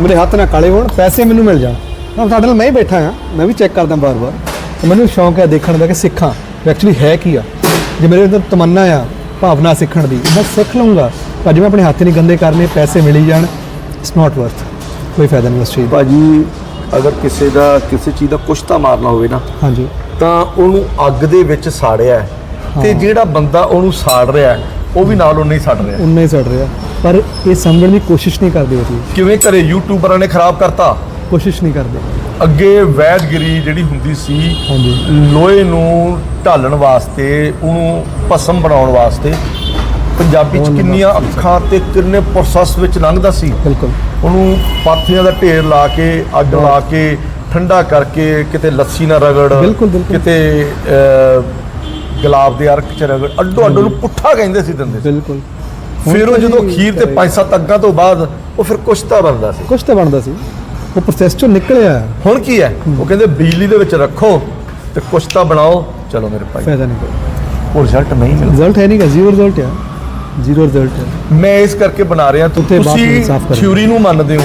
ਮੇਰੇ ਹੱਥ ਨਾ ਕਾਲੇ ਹੋਣ ਪੈਸੇ ਮੈਨੂੰ ਮਿਲ ਜਾਣ। ਮੈਂ ਤੁਹਾਡੇ ਨਾਲ ਮੈਂ ਹੀ ਬੈਠਾ ਆ ਮੈਂ ਵੀ ਚੈੱਕ ਕਰਦਾ ਬਾਰ-ਬਾਰ ਤੇ ਮੈਨੂੰ ਸ਼ੌਂਕ ਹੈ ਦੇਖਣ ਦਾ ਕਿ ਸਿੱਖਾਂ ਐਕਚੁਅਲੀ ਹੈ ਕੀ ਆ। ਜੇ ਮੇਰੇ ਅੰਦਰ ਤਮੰਨਾ ਆ ਭਾਵਨਾ ਸਿੱਖਣ ਦੀ ਮੈਂ ਸਿੱਖ ਲਵਾਂਗਾ ਪਰ ਜੇ ਮੈਂ ਆਪਣੇ ਹੱਥ ਨਹੀਂ ਗੰਦੇ ਕਰਨੇ ਪੈਸੇ ਮਿਲੀ ਜਾਣ ਇਟਸ ਨਾਟ ਵਰਥ ਕੋਈ ਫਾਇਦਾ ਨਹੀਂ ਉਸ ਚੀਜ਼ ਦਾ। ਭਾਜੀ ਅਗਰ ਕਿਸੇ ਦਾ ਕਿਸੇ ਚੀਜ਼ ਦਾ ਕੁਸ਼ਤਾ ਮਾਰਨਾ ਹੋਵੇ ਨਾ ਹਾਂਜੀ। ਤਾਂ ਉਹਨੂੰ ਅੱਗ ਦੇ ਵਿੱਚ ਸਾੜਿਆ ਹੈ। ਤੇ ਜਿਹੜਾ ਬੰਦਾ ਉਹਨੂੰ ਸਾੜ ਰਿਹਾ ਹੈ, ਉਹ ਵੀ ਨਾਲ ਉਹਨੇ ਹੀ ਸੜ ਰਿਹਾ ਹੈ। ਉਨਾ ਹੀ ਸੜ ਰਿਹਾ ਪਰ ਇਹ ਸਮਝਣ ਦੀ ਕੋਸ਼ਿਸ਼ ਨਹੀਂ ਕਰਦੇ ਉਹ ਚੀਜ਼। ਕਿਵੇਂ ਘਰੇ ਯੂਟਿਊਬਰਾਂ ਨੇ ਖਰਾਬ ਕਰਤਾ। ਕੋਸ਼ਿਸ਼ ਨਹੀਂ ਕਰਦੇ। ਅੱਗੇ ਵੈਦਗਿਰੀ ਜਿਹੜੀ ਹੁੰਦੀ ਸੀ ਹਾਂਜੀ। ਲੋਹੇ ਨੂੰ ਢਾਲਣ ਵਾਸਤੇ ਉਹਨੂੰ ਭਸਮ ਬਣਾਉਣ ਵਾਸਤੇ ਪੰਜਾਬੀ ਚ ਕਿੰਨੀਆਂ। ਅੱਖਾਂ ਤੇ ਕਿੰਨੇ ਪ੍ਰੋਸੈਸ ਵਿੱਚ ਲੰਘਦਾ ਸੀ। ਬਿਲਕੁਲ। ਉਹਨੂੰ ਪਾਥੀਆਂ ਦਾ ਢੇਰ ਲਾ ਕੇ ਅੱਗ ਲਾ ਕੇ ਠੰਡਾ ਕਰਕੇ ਕਿਤੇ ਲੱਸੀ ਨਾ ਰਗੜ। ਕਿਤੇ ਗੁਲਾਬ ਦੇ ਅਰਕ ਚ ਰਗੜ ਅੱਡੋ ਅੱਡੋ ਨੂੰ ਪੁੱਠਾ ਕਹਿੰਦੇ ਸੀ ਦਿੰਦੇ। ਬਿਲਕੁਲ। ਫਿਰ ਉਹ ਤਾਂ ਜਦੋਂ ਖੀਰ ਤੇ ਪੰਜ ਸੱਤ ਅੱਗਾਂ ਤੋਂ ਬਾਅਦ ਉਹ ਫਿਰ ਕੁਸ਼ਤਾ ਬਣਦਾ ਸੀ। ਕੁਛ ਤਾਂ ਬਣਦਾ ਸੀ। ਉਹ ਪ੍ਰੋਸੈਸ ਚੋਂ ਨਿਕਲਿਆ। ਹੁਣ ਕੀ ਹੈ? ਉਹ ਕਹਿੰਦੇ ਬਿਜਲੀ ਦੇ ਵਿੱਚ ਰੱਖੋ ਤੇ ਕੁਸ਼ਤਾ ਬਣਾਓ। ਚਲੋ ਮੇਰੇ ਭਾਈ। ਫਾਇਦਾ ਨਹੀਂ ਕੋਈ। ਉਹ ਰਿਜ਼ਲਟ ਨਹੀਂ ਮਿਲਦਾ। ਰਿਜ਼ਲਟ ਹੈ ਨਹੀਂਗਾ ਜ਼ੀਰੋ ਰਿਜ਼ਲਟ ਹੈ ਜ਼ੀਰੋ ਰਿਜ਼ਲਟ ਹੈ ਮੈਂ ਇਸ ਕਰਕੇ ਬਣਾ ਰਿਹਾ ਉੱਥੇ ਤੁਸੀਂ। ਥਿਊਰੀ ਨੂੰ ਮੰਨਦੇ ਹੋ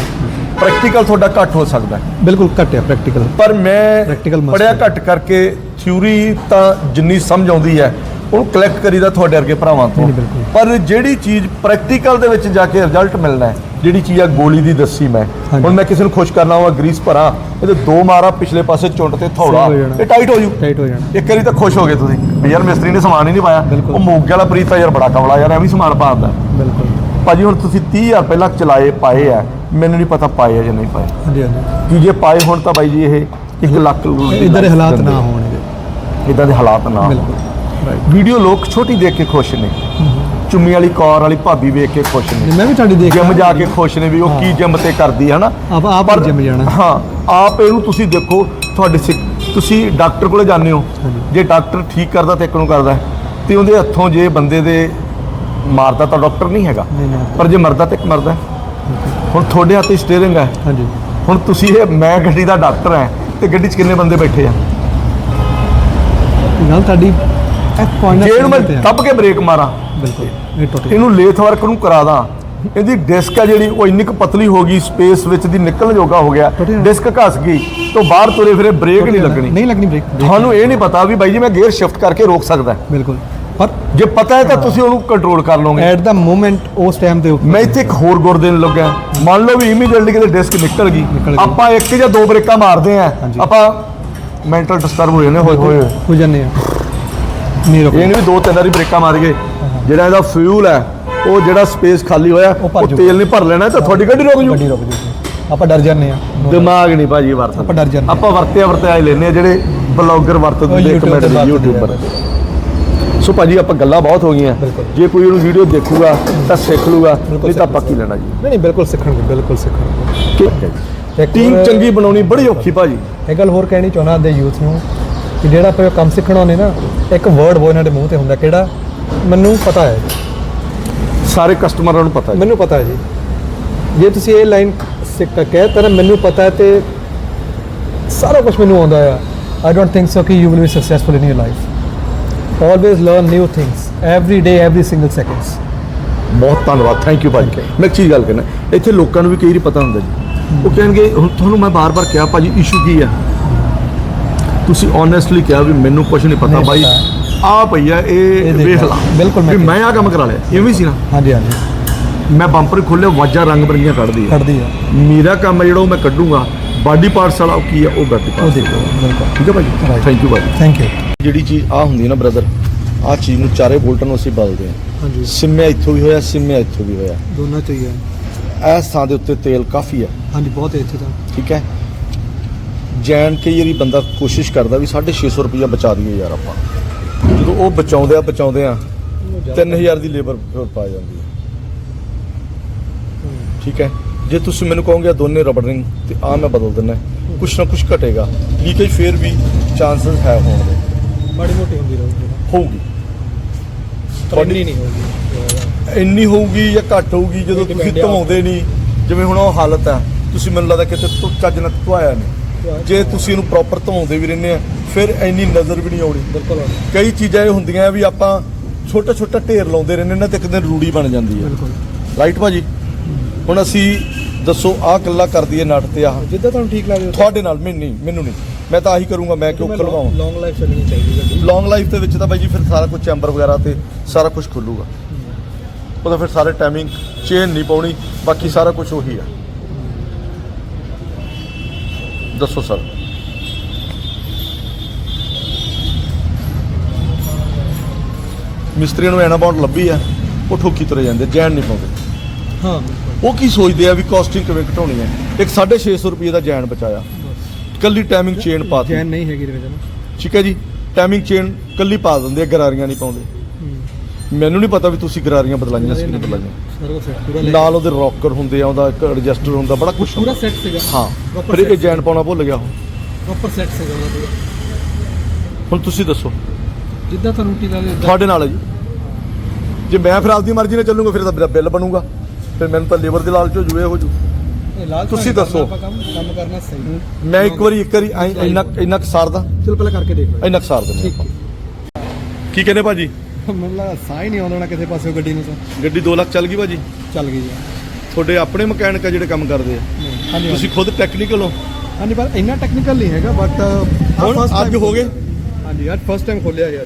ਪ੍ਰੈਕਟੀਕਲ ਤੁਹਾਡਾ ਘੱਟ ਹੋ ਸਕਦਾ ਹੈ ਬਿਲਕੁਲ ਘਟਿਆ ਪ੍ਰੈਕਟੀਕਲ ਪਰ ਮੈਂ Practical must ਪੜਿਆ ਹੈ। ਘੱਟ ਕਰਕੇ ਥਿਊਰੀ ਤਾਂ ਜਿੰਨੀ ਸਮਝ ਆਉਂਦੀ ਹੈ ਉਹਨੂੰ ਕਲੈਕਟ ਕਰੀਦਾ ਤੁਹਾਡੇ ਵਰਗੇ ਭਰਾਵਾਂ ਤੋਂ ਨਹੀਂ, ਬਿਲਕੁਲ। ਪਰ ਜਿਹੜੀ ਚੀਜ਼ ਪ੍ਰੈਕਟੀਕਲ ਦੇ ਵਿੱਚ ਜਾ ਕੇ ਰਿਜ਼ਲਟ ਮਿਲਣਾ ਹੈ ਜਿਹੜੀ ਚੀਜ਼ ਆ ਗੋਲੀ ਦੀ ਦੱਸੀ ਮੈਂ। ਹੁਣ ਮੈਂ ਕਿਸੇ ਨੂੰ ਖੁਸ਼ ਕਰਨਾ ਹੋਵਾ ਗਰੀਸ ਭਰਾਂ ਇਹਦੇ ਦੋ ਮਾਰਾ ਪਿਛਲੇ ਪਾਸੇ ਚੁੰਡ ਤੇ ਥੌੜਾ। ਇਹ ਟਾਈਟ ਹੋ ਜੂ। ਟਾਈਟ ਹੋ ਜਾਣਾ। ਇੱਕ ਵਾਰੀ ਤਾਂ ਖੁਸ਼ ਹੋ ਗਏ ਤੁਸੀਂ। ਵੀ ਯਾਰ ਮਿਸਤਰੀ ਨੇ ਸਮਾਨ ਹੀ ਨਹੀਂ ਪਾਇਆ। ਉਹ ਮੋਗੇ ਵਾਲਾ ਪ੍ਰੀਤ ਤਾਂ ਯਾਰ ਬੜਾ ਕਮਲਾ ਯਾਰ ਐਵੇਂ ਸਮਾਨ ਪਾਉਂਦਾ। ਬਿਲਕੁਲ। ਭਾਜੀ ਹੁਣ ਤੁਸੀਂ 30000 ਪਹਿਲਾਂ ਚਲਾਏ ਪਾਏ ਆ। ਮੈਨੂੰ ਨਹੀਂ ਪਤਾ ਪਾਏ ਆ ਜਾਂ ਨਹੀਂ ਪਾਏ। ਹਾਂਜੀ ਹਾਂਜੀ। ਕਿ ਜੇ ਪਾਏ ਹੁਣ ਤਾਂ ਬਾਈ ਜੀ ਇਹ 1 ਲੱਖ ਇਧਰ ਹਾਲਾਤ ਨਾ ਹੋਣਗੇ। ਇਦਾਂ ਦੇ ਹਾਲਾਤ ਨਾ। ਬਿਲਕੁਲ। ਵੀਡੀਓ ਲੋਕ ਛੋਟੀ ਦੇਖ ਕੇ ਖੁਸ਼ ਨੇ। ਚੁੰਮੀ ਵਾਲੀ ਕੌਰ ਵਾਲੀ ਭਾਬੀ ਵੇਖ ਕੇ ਖੁਸ਼ ਨੇ। ਮੈਂ ਵੀ ਤੁਹਾਡੀ ਦੇਖ ਜਿਮ ਜਾ ਕੇ ਖੁਸ਼ ਨੇ ਵੀ ਉਹ ਕੀ ਜਿਮ ਤੇ ਕਰਦੀ ਹੈ ਹਨਾ? ਆਪ ਆਪ ਜਿਮ ਜਾਣਾ। ਹਾਂ ਆਪ ਇਹਨੂੰ ਤੁਸੀਂ ਦੇਖੋ ਤੁਹਾਡੇ ਸਿੱਖ- ਤੁਸੀਂ ਡਾਕਟਰ ਕੋਲੇ ਜਾਂਦੇ ਹੋ। ਜੇ ਡਾਕਟਰ ਠੀਕ ਕਰਦਾ ਤੇ ਇੱਕ ਨੂੰ ਕਰਦਾ। ਤੇ ਉਹਦੇ ਹੱਥੋਂ ਜੇ ਬੰਦੇ ਦੇ ਮਾਰਦਾ ਤਾਂ ਡਾਕਟਰ ਨਹੀਂ ਹੈਗਾ। ਪਰ ਜੇ ਮਰਦਾ ਤੇ ਇੱਕ ਮਰਦਾ। ਹੁਣ ਤੁਹਾਡੇ ਹੱਥ ਸਟੀਅਰਿੰਗ ਹੈ। ਹਾਂਜੀ। ਹੁਣ ਤੁਸੀਂ ਇਹ ਮੈਂ ਗੱਡੀ ਦਾ ਡਾਕਟਰ ਹਾਂ ਤੇ ਗੱਡੀ 'ਚ ਕਿੰਨੇ ਬੰਦੇ ਬੈਠੇ ਆ? ਗੱਲ ਤੁਹਾਡੀ ਜੇ ਇਹਨੂੰ ਮੈਂ ਦੱਬ ਕੇ ਬ੍ਰੇਕ ਮਾਰਾਂ। ਬਿਲਕੁਲ ਇਹ ਇਹਨੂੰ ਲੇਥ ਵਰਕ ਨੂੰ ਕਰਾ ਦਾਂ। ਇਹਦੀ ਡਿਸਕ ਹੈ ਜਿਹੜੀ ਉਹ ਇੰਨੀ ਕੁ ਪਤਲੀ ਹੋ ਗਈ ਸਪੇਸ ਵਿੱਚ ਦੀ ਨਿਕਲਣ ਜੋਗਾ ਹੋ ਗਿਆ। ਡਿਸਕ ਘਸ ਗਈ ਤੋਂ ਬਾਹਰ ਤੁਰੇ ਫਿਰੇ ਬ੍ਰੇਕ ਨਹੀਂ ਲੱਗਣੀ। ਨਹੀਂ ਲੱਗਣੀ ਬ੍ਰੇਕ ਤੁਹਾਨੂੰ ਇਹ ਨਹੀਂ ਪਤਾ ਵੀ ਬਾਈ ਜੀ ਮੈਂ ਗੇਅਰ ਸ਼ਿਫਟ ਕਰਕੇ ਰੋਕ ਸਕਦਾ। ਬਿਲਕੁਲ। ਪਰ ਜੇ ਪਤਾ ਹੈ ਤਾਂ ਤੁਸੀਂ ਉਹਨੂੰ ਕੰਟਰੋਲ ਕਰ ਲਓਗੇ। ਐਟ ਦਾ ਮੂਮੈਂਟ ਉਸ ਟਾਈਮ ਤੇ ਮੈਂ ਇੱਥੇ ਇੱਕ ਹੋਰ ਗੁਰ ਦੇਣ ਲੱਗਾ ਮੰਨ ਲਓ ਵੀ ਇਮੀਡੀਏਟਲੀ ਕਿਤੇ ਡਿਸਕ ਨਿਕਲ ਗਈ। ਆਪਾਂ ਇੱਕ ਜਾਂ ਦੋ ਬ੍ਰੇਕਾਂ ਮਾਰਦੇ ਆ। ਆਪਾਂ ਮੈਂਟਲ ਡਿਸਟਰਬ ਹੋ ਜਾਂਦੇ ਹੋਏ ਹੋਏ। ਹੋ ਜਾਂਦੇ ਆ। ਨਹੀਂ ਰੁਕ ਇਹ ਨਹੀਂ ਵੀ ਦੋ ਤਿੰਨ ਵਾਰੀ ਬ੍ਰੇਕਾਂ ਮਾਰ ਗਏ ਜਿਹੜਾ ਇਹਦਾ ਫਿਊਲ ਹੈ ਉਹ ਜਿਹੜਾ ਸਪੇਸ ਖਾਲੀ ਹੋਇਆ ਉਹ। ਤੇਲ ਨਹੀਂ ਭਰ ਲੈਣਾ ਤਾਂ ਤੁਹਾਡੀ ਗੱਡੀ ਰੁਕ ਜੂ। ਗੱਡੀ ਰੁਕ ਜੂਗੀ। ਆਪਾਂ ਡਰ ਜਾਂਦੇ ਆ ਦਿਮਾਗ ਨਹੀਂ ਭਾਜੀ ਵਰਤਦਾ। ਆਪਾਂ ਡਰ ਜਾਂਦੇ ਆਪਾਂ ਵਰਤਿਆ ਵਰਤਿਆ ਹੀ ਲੈਨੇ ਆ ਜਿਹੜੇ ਬਲੌਗਰ ਵਰਤਦੇ ਨੇ ਕਮੈਂਟ ਯੂਟਿਊਬਰ ਸੋ ਭਾਜੀ ਆਪਾਂ ਗੱਲਾਂ ਬਹੁਤ ਹੋ ਗਈਆਂ। ਜੇ ਕੋਈ ਉਹਨੂੰ ਵੀਡੀਓ ਦੇਖੂਗਾ ਤਾਂ ਸਿੱਖ ਲੂਗਾ ਨਹੀਂ ਤਾਂ ਪੱਕੀ ਲੈਣਾ ਜੀ? ਨਹੀਂ ਨਹੀਂ ਬਿਲਕੁਲ ਸਿੱਖਣਗੇ ਬਿਲਕੁਲ ਸਿੱਖਣਗੇ ਟੀਮ ਚੰਗੀ ਬਣਾਉਣੀ ਬੜੀ ਔਖੀ ਭਾਜੀ। ਇਹ ਗੱਲ ਹੋਰ ਕਹਿਣੀ ਚਾਹੁੰਦਾ ਦੇ ਯੂਥ ਨੂੰ ਕਿ ਜਿਹੜਾ ਆਪਾਂ ਇਹ ਕੰਮ ਸਿੱਖਣਾ ਹੁੰਦੇ ਨਾ ਇੱਕ ਵਰਡ ਬੋ ਇਹਨਾਂ ਦੇ ਮੂੰਹ ਤੇ ਹੁੰਦਾ ਕਿਹੜਾ? ਮੈਨੂੰ ਪਤਾ ਹੈ ਸਾਰੇ ਕਸਟਮਰਾਂ ਨੂੰ ਪਤਾ ਹੈ ਮੈਨੂੰ ਪਤਾ ਹੈ ਜੀ। ਜੇ ਤੁਸੀਂ ਇਹ ਲਾਈਨ ਸਿੱਖ ਕਹਿ ਤਾ ਮੈਨੂੰ ਪਤਾ ਹੈ ਤੇ ਸਾਰਾ ਕੁਝ ਮੈਨੂੰ ਆਉਂਦਾ ਆ। ਆਈ ਡੋਨਟ ਥਿੰਕ ਸੋ ਕਿ you will be successful in your life always learn new things. Every day every single seconds. ਬਹੁਤ ਧੰਨਵਾਦ ਥੈਂਕ ਯੂ ਭਾਜੀ। ਮੈਂ ਇੱਕ ਚੀਜ਼ ਗੱਲ ਕਰਨਾ ਇੱਥੇ ਲੋਕਾਂ ਨੂੰ ਵੀ ਕਈ ਵਾਰੀ ਪਤਾ ਹੁੰਦਾ ਜੀ। ਉਹ ਕਹਿਣਗੇ ਹੁਣ ਤੁਹਾਨੂੰ ਮੈਂ ਬਾਰ-ਬਾਰ ਕਿਹਾ ਭਾਜੀ ਇਸ਼ੂ ਕੀ ਆ? ਤੁਸੀਂ ਓਨੈਸਟਲੀ ਕਿਹਾ ਵੀ ਮੈਨੂੰ ਕੁਝ ਨਹੀਂ ਪਤਾ ਬਾਈ। ਆ ਭਈਆ ਇਹ ਇਹ ਵੇਖ ਲਾ। ਬਿਲਕੁਲ ਮੈਂ ਵੀ ਮੈਂ ਆ ਕੰਮ ਕਰਾ ਲਿਆ। ਇਵੇਂ ਸੀ ਨਾ? ਹਾਂਜੀ ਹਾਂਜੀ। ਮੈਂ ਬੰਪਰ ਖੋਲਿਆ ਵਾਜਾਂ ਰੰਗ ਬਰੰਗੀਆਂ ਕੱਢਦੀ ਆ। ਕੱਢਦੀ ਆ। ਮੇਰਾ ਕੰਮ ਹੈ ਜਿਹੜਾ ਉਹ ਮੈਂ ਕੱਢੂੰਗਾ ਬਾਡੀ ਪਾਰਟਸ ਵਾਲਾ ਉਹ ਕੀ ਆ ਉਹ ਬਾਡੀ ਪਾਰਟਸ ਬਿਲਕੁਲ। ਠੀਕ ਹੈ Right. ਥੈਂਕ ਯੂ ਭਾਜੀ। ਥੈਂਕ ਯੂ ਜਿਹੜੀ ਚੀਜ਼ ਆ ਹੁੰਦੀ ਹੈ ਨਾ ਬ੍ਰਦਰ ਆ ਚੀਜ਼ ਨੂੰ ਚਾਰੇ ਬੋਲਟਾਂ ਨੂੰ ਅਸੀਂ ਬਦਲਦੇ ਹਾਂ ਹਾਂਜੀ। ਸਿਮਿਆ ਇੱਥੋਂ ਵੀ ਹੋਇਆ ਸਿਮਿਆ ਇੱਥੋਂ ਵੀ ਹੋਇਆ। ਦੋਨਾਂ ਚਾਹੀਏ ਇਸ ਥਾਂ ਦੇ ਉੱਤੇ ਤੇਲ ਕਾਫੀ ਹੈ ਹਾਂਜੀ ਬਹੁਤ ਹੈ ਇੱਥੇ ਤਾਂ। ਠੀਕ ਹੈ? ਜੈਨ ਕਈ ਵਾਰੀ ਬੰਦਾ ਕੋਸ਼ਿਸ਼ ਕਰਦਾ ਵੀ 650 ਰੁਪਈਆ ਬਚਾ ਦਈਏ ਯਾਰ ਆਪਾਂ। ਜਦੋਂ ਉਹ ਬਚਾਉਂਦੇ ਆ ਬਚਾਉਂਦੇ ਆ 3000 ਦੀ ਲੇਬਰ ਪਾ ਜਾਂਦੀ ਹੈ। ਠੀਕ ਹੈ? ਜੇ ਤੁਸੀਂ ਮੈਨੂੰ ਕਹੋਗੇ ਦੋਨੇ ਰਬੜ ਰਿੰਗ ਤੇ ਆ ਮੈਂ ਬਦਲ ਦਿੰਦਾ ਕੁਛ ਨਾ ਕੁਛ ਘਟੇਗਾ। ਲੀਕੇਜ ਫੇਰ ਵੀ ਚਾਂਸਸ ਹੈ ਹੋਣ ਦੇ। ਬੜੀ ਮੋਟੀ ਹੁੰਦੀ ਰਹੂਗੀ। ਹੋਊਗੀ। ਤੁਹਾਡੀ ਨਹੀਂ ਹੋਊਗੀ। ਇੰਨੀ ਹੋਊਗੀ ਜਾਂ ਘੱਟ ਹੋਊਗੀ ਜਦੋਂ ਤੁਸੀਂ ਧਵਾਉਂਦੇ ਨਹੀਂ। ਜਿਵੇਂ ਹੁਣ ਉਹ ਹਾਲਤ ਹੈ ਤੁਸੀਂ ਮੈਨੂੰ ਲੱਗਦਾ ਕਿਤੇ ਚੱਜ ਨਾਲ ਧਵਾਇਆ ਨਹੀਂ। ਜੇ ਤੁਸੀਂ ਇਹਨੂੰ ਪ੍ਰੋਪਰ ਧਵਾਉਂਦੇ ਵੀ ਰਹਿੰਦੇ ਆ ਫਿਰ ਇੰਨੀ ਨਜ਼ਰ ਵੀ ਨਹੀਂ ਆਉਣੀ। ਬਿਲਕੁਲ ਕਈ ਚੀਜ਼ਾਂ ਇਹ ਹੁੰਦੀਆਂ ਵੀ ਆਪਾਂ ਛੋਟਾ ਛੋਟਾ ਢੇਰ ਲਾਉਂਦੇ ਰਹਿੰਦੇ ਨਾ ਤੇ ਇੱਕ ਦਿਨ ਰੂੜੀ ਬਣ ਜਾਂਦੀ ਹੈ ਬਿਲਕੁਲ। ਰਾਈਟ ਭਾਜੀ? ਹੁਣ ਅਸੀਂ ਦੱਸੋ ਆਹ ਕੱਲਾ ਕਰਦੀ ਹੈ ਨਟ ਤੇ ਆਹ? ਜਿੱਦਾਂ ਤੁਹਾਨੂੰ ਠੀਕ ਲੱਗਦਾ ਤੁਹਾਡੇ ਨਾਲ ਮੈਨੂੰ ਨਹੀਂ ਮੈਨੂੰ ਨਹੀਂ। ਮੈਂ ਤਾਂ ਆਹੀ ਕਰੂੰਗਾ ਮੈਂ ਕਿਉਂ ਖਲਵਾਵਾਂ? ਲੌਂਗ ਲਾਈਫ ਚੱਲਣੀ ਚਾਹੀਦੀ ਗੱਡੀ। ਲੌਂਗ ਲਾਈਫ ਦੇ ਵਿੱਚ ਤਾਂ ਬਾਈ ਜੀ ਫਿਰ ਸਾਰਾ ਕੁਝ ਚੈਂਬਰ ਵਗੈਰਾ ਤੇ ਸਾਰਾ ਕੁਝ ਖੁੱਲੂਗਾ। ਉਹਦਾ ਫਿਰ ਸਾਰੇ ਟਾਈਮਿੰਗ ਚੇਨ ਨਹੀਂ ਪਾਉਣੀ ਬਾਕੀ ਸਾਰਾ ਕੁਝ ਉਹੀ ਆ। ਦੱਸੋ ਸਰ। ਮਿਸਤਰੀਆਂ ਨੂੰ ਐਨਾ ਬਾਉਂਡ ਲੱਭੀ ਆ ਉਹ ਠੋਕੀ ਤੁਰੇ ਜਾਂਦੇ ਜੈਨ ਨਹੀਂ ਪਾਉਂਦੇ। ਹਾਂ ਬਿਲਕੁਲ। ਉਹ ਕੀ ਸੋਚਦੇ ਆ ਵੀ ਕਾਸਟਿੰਗ ਕਿਵੇਂ ਘਟਾਉਣੀ ਹੈ? ਇੱਕ 650 ਰੁਪਏ ਦਾ ਜੈਨ ਬਚਾਇਆ। ਕੱਲੀ ਟਾਈਮਿੰਗ ਚੇਨ ਪਾਤੀ। ਚੈਨ ਨਹੀਂ ਹੈਗੀ ਇਹਦੇ ਵਿੱਚ ਠੀਕ ਹੈ ਜੀ? ਟਾਈਮਿੰਗ ਚੇਨ ਕੱਲੀ ਪਾ ਦਿੰਦੇ ਆ ਗਰਾਰੀਆਂ ਨਹੀਂ ਪਾਉਂਦੇ। ਮੈਨੂੰ ਨਹੀਂ ਪਤਾ ਵੀ ਤੁਸੀਂ ਗਰਾਰੀਆਂ ਬਦਲਾਈਆਂ ਸੀ ਕਿ ਨਹੀਂ ਬਦਲਾਈਆਂ। ਸਾਰਾ ਕੁਝ ਸੈੱਟ ਪੂਰਾ ਨਾਲ ਉਹਦੇ ਰੌਕਰ ਹੁੰਦੇ ਆ ਉਹਦਾ ਇੱਕ ਐਡਜਸਟਰ ਹੁੰਦਾ ਬੜਾ ਕੁਝ ਪੂਰਾ ਸੈੱਟ ਸੀਗਾ। ਹਾਂ Proper ਫਿਰ ਇਹ set ਜੈਨ ਪਾਉਣਾ ਭੁੱਲ ਗਿਆ ਉਹ ਪ੍ਰੋਪਰ ਸੈੱਟ ਸੀਗਾ ਉਹਦਾ ਪੂਰਾ। ਹੁਣ ਤੁਸੀਂ ਦੱਸੋ। ਜਿੱਦਾਂ ਤੁਹਾਨੂੰ ਠੀਕ ਲੱਗਦਾ ਤੁਹਾਡੇ ਨਾਲ ਹੈ ਜੀ। ਜੇ ਮੈਂ ਫਿਰ ਆਪਦੀ ਮਰਜ਼ੀ ਨਾਲ ਚੱਲੂਗਾ ਫਿਰ ਤਾਂ ਮੇਰਾ ਬਿੱਲ ਬਣੂਗਾ। ਫਿਰ ਮੈਨੂੰ ਤਾਂ ਲੇਬਰ ਦੇ ਲਾਲਚ ਹੋ ਜੂਏ ਹੋ ਜੂ ਤੁਸੀਂ ਦੱਸੋ। ਕੰਮ ਕੰਮ ਕਰਨਾ ਸਹੀ। ਮੈਂ ਇੱਕ ਵਾਰੀ ਇੱਕ ਵਾਰੀ ਐਂ- ਇੰਨਾ ਇੰਨਾ ਕੁ ਸਾਰਦਾ। ਚਲ ਪਹਿਲਾਂ ਕਰਕੇ ਦੇਖ ਲਓ। ਇੰਨਾ ਕੁ ਸਾਰ ਦਿੰਦੇ ਠੀਕ ਆਪਾਂ। ਕੀ ਕਹਿੰਦੇ ਭਾਜੀ? ਮੈਨੂੰ ਲੱਗਾ ਸਾਹ ਹੀ ਨਹੀਂ ਆਉਂਦਾ ਕਿਸੇ ਪਾਸੇ ਗੱਡੀ ਨੂੰ ਗੱਡੀ 2 ਲੱਖ ਚੱਲ ਗਈ ਭਾਜੀ। ਚੱਲ ਗਈ ਆ ਤੁਹਾਡੇ ਆਪਣੇ ਮਕੈਨਿਕ ਜਿਹੜੇ ਕੰਮ ਕਰਦੇ ਆ। ਹਾਂਜੀ ਤੁਸੀਂ ਖੁਦ ਟੈਕਨੀਕਲ ਹੋ। ਹਾਂਜੀ ਪਰ ਇੰਨਾ ਟੈਕਨੀਕਲ ਨਹੀਂ ਹੈਗਾ ਬਟ ਹੁਣ ਅੱਜ ਹੋ ਗਏ? ਹਾਂਜੀ ਯਾਰ ਫਸਟ ਟਾਈਮ ਖੋਲਿਆ ਯਾਰ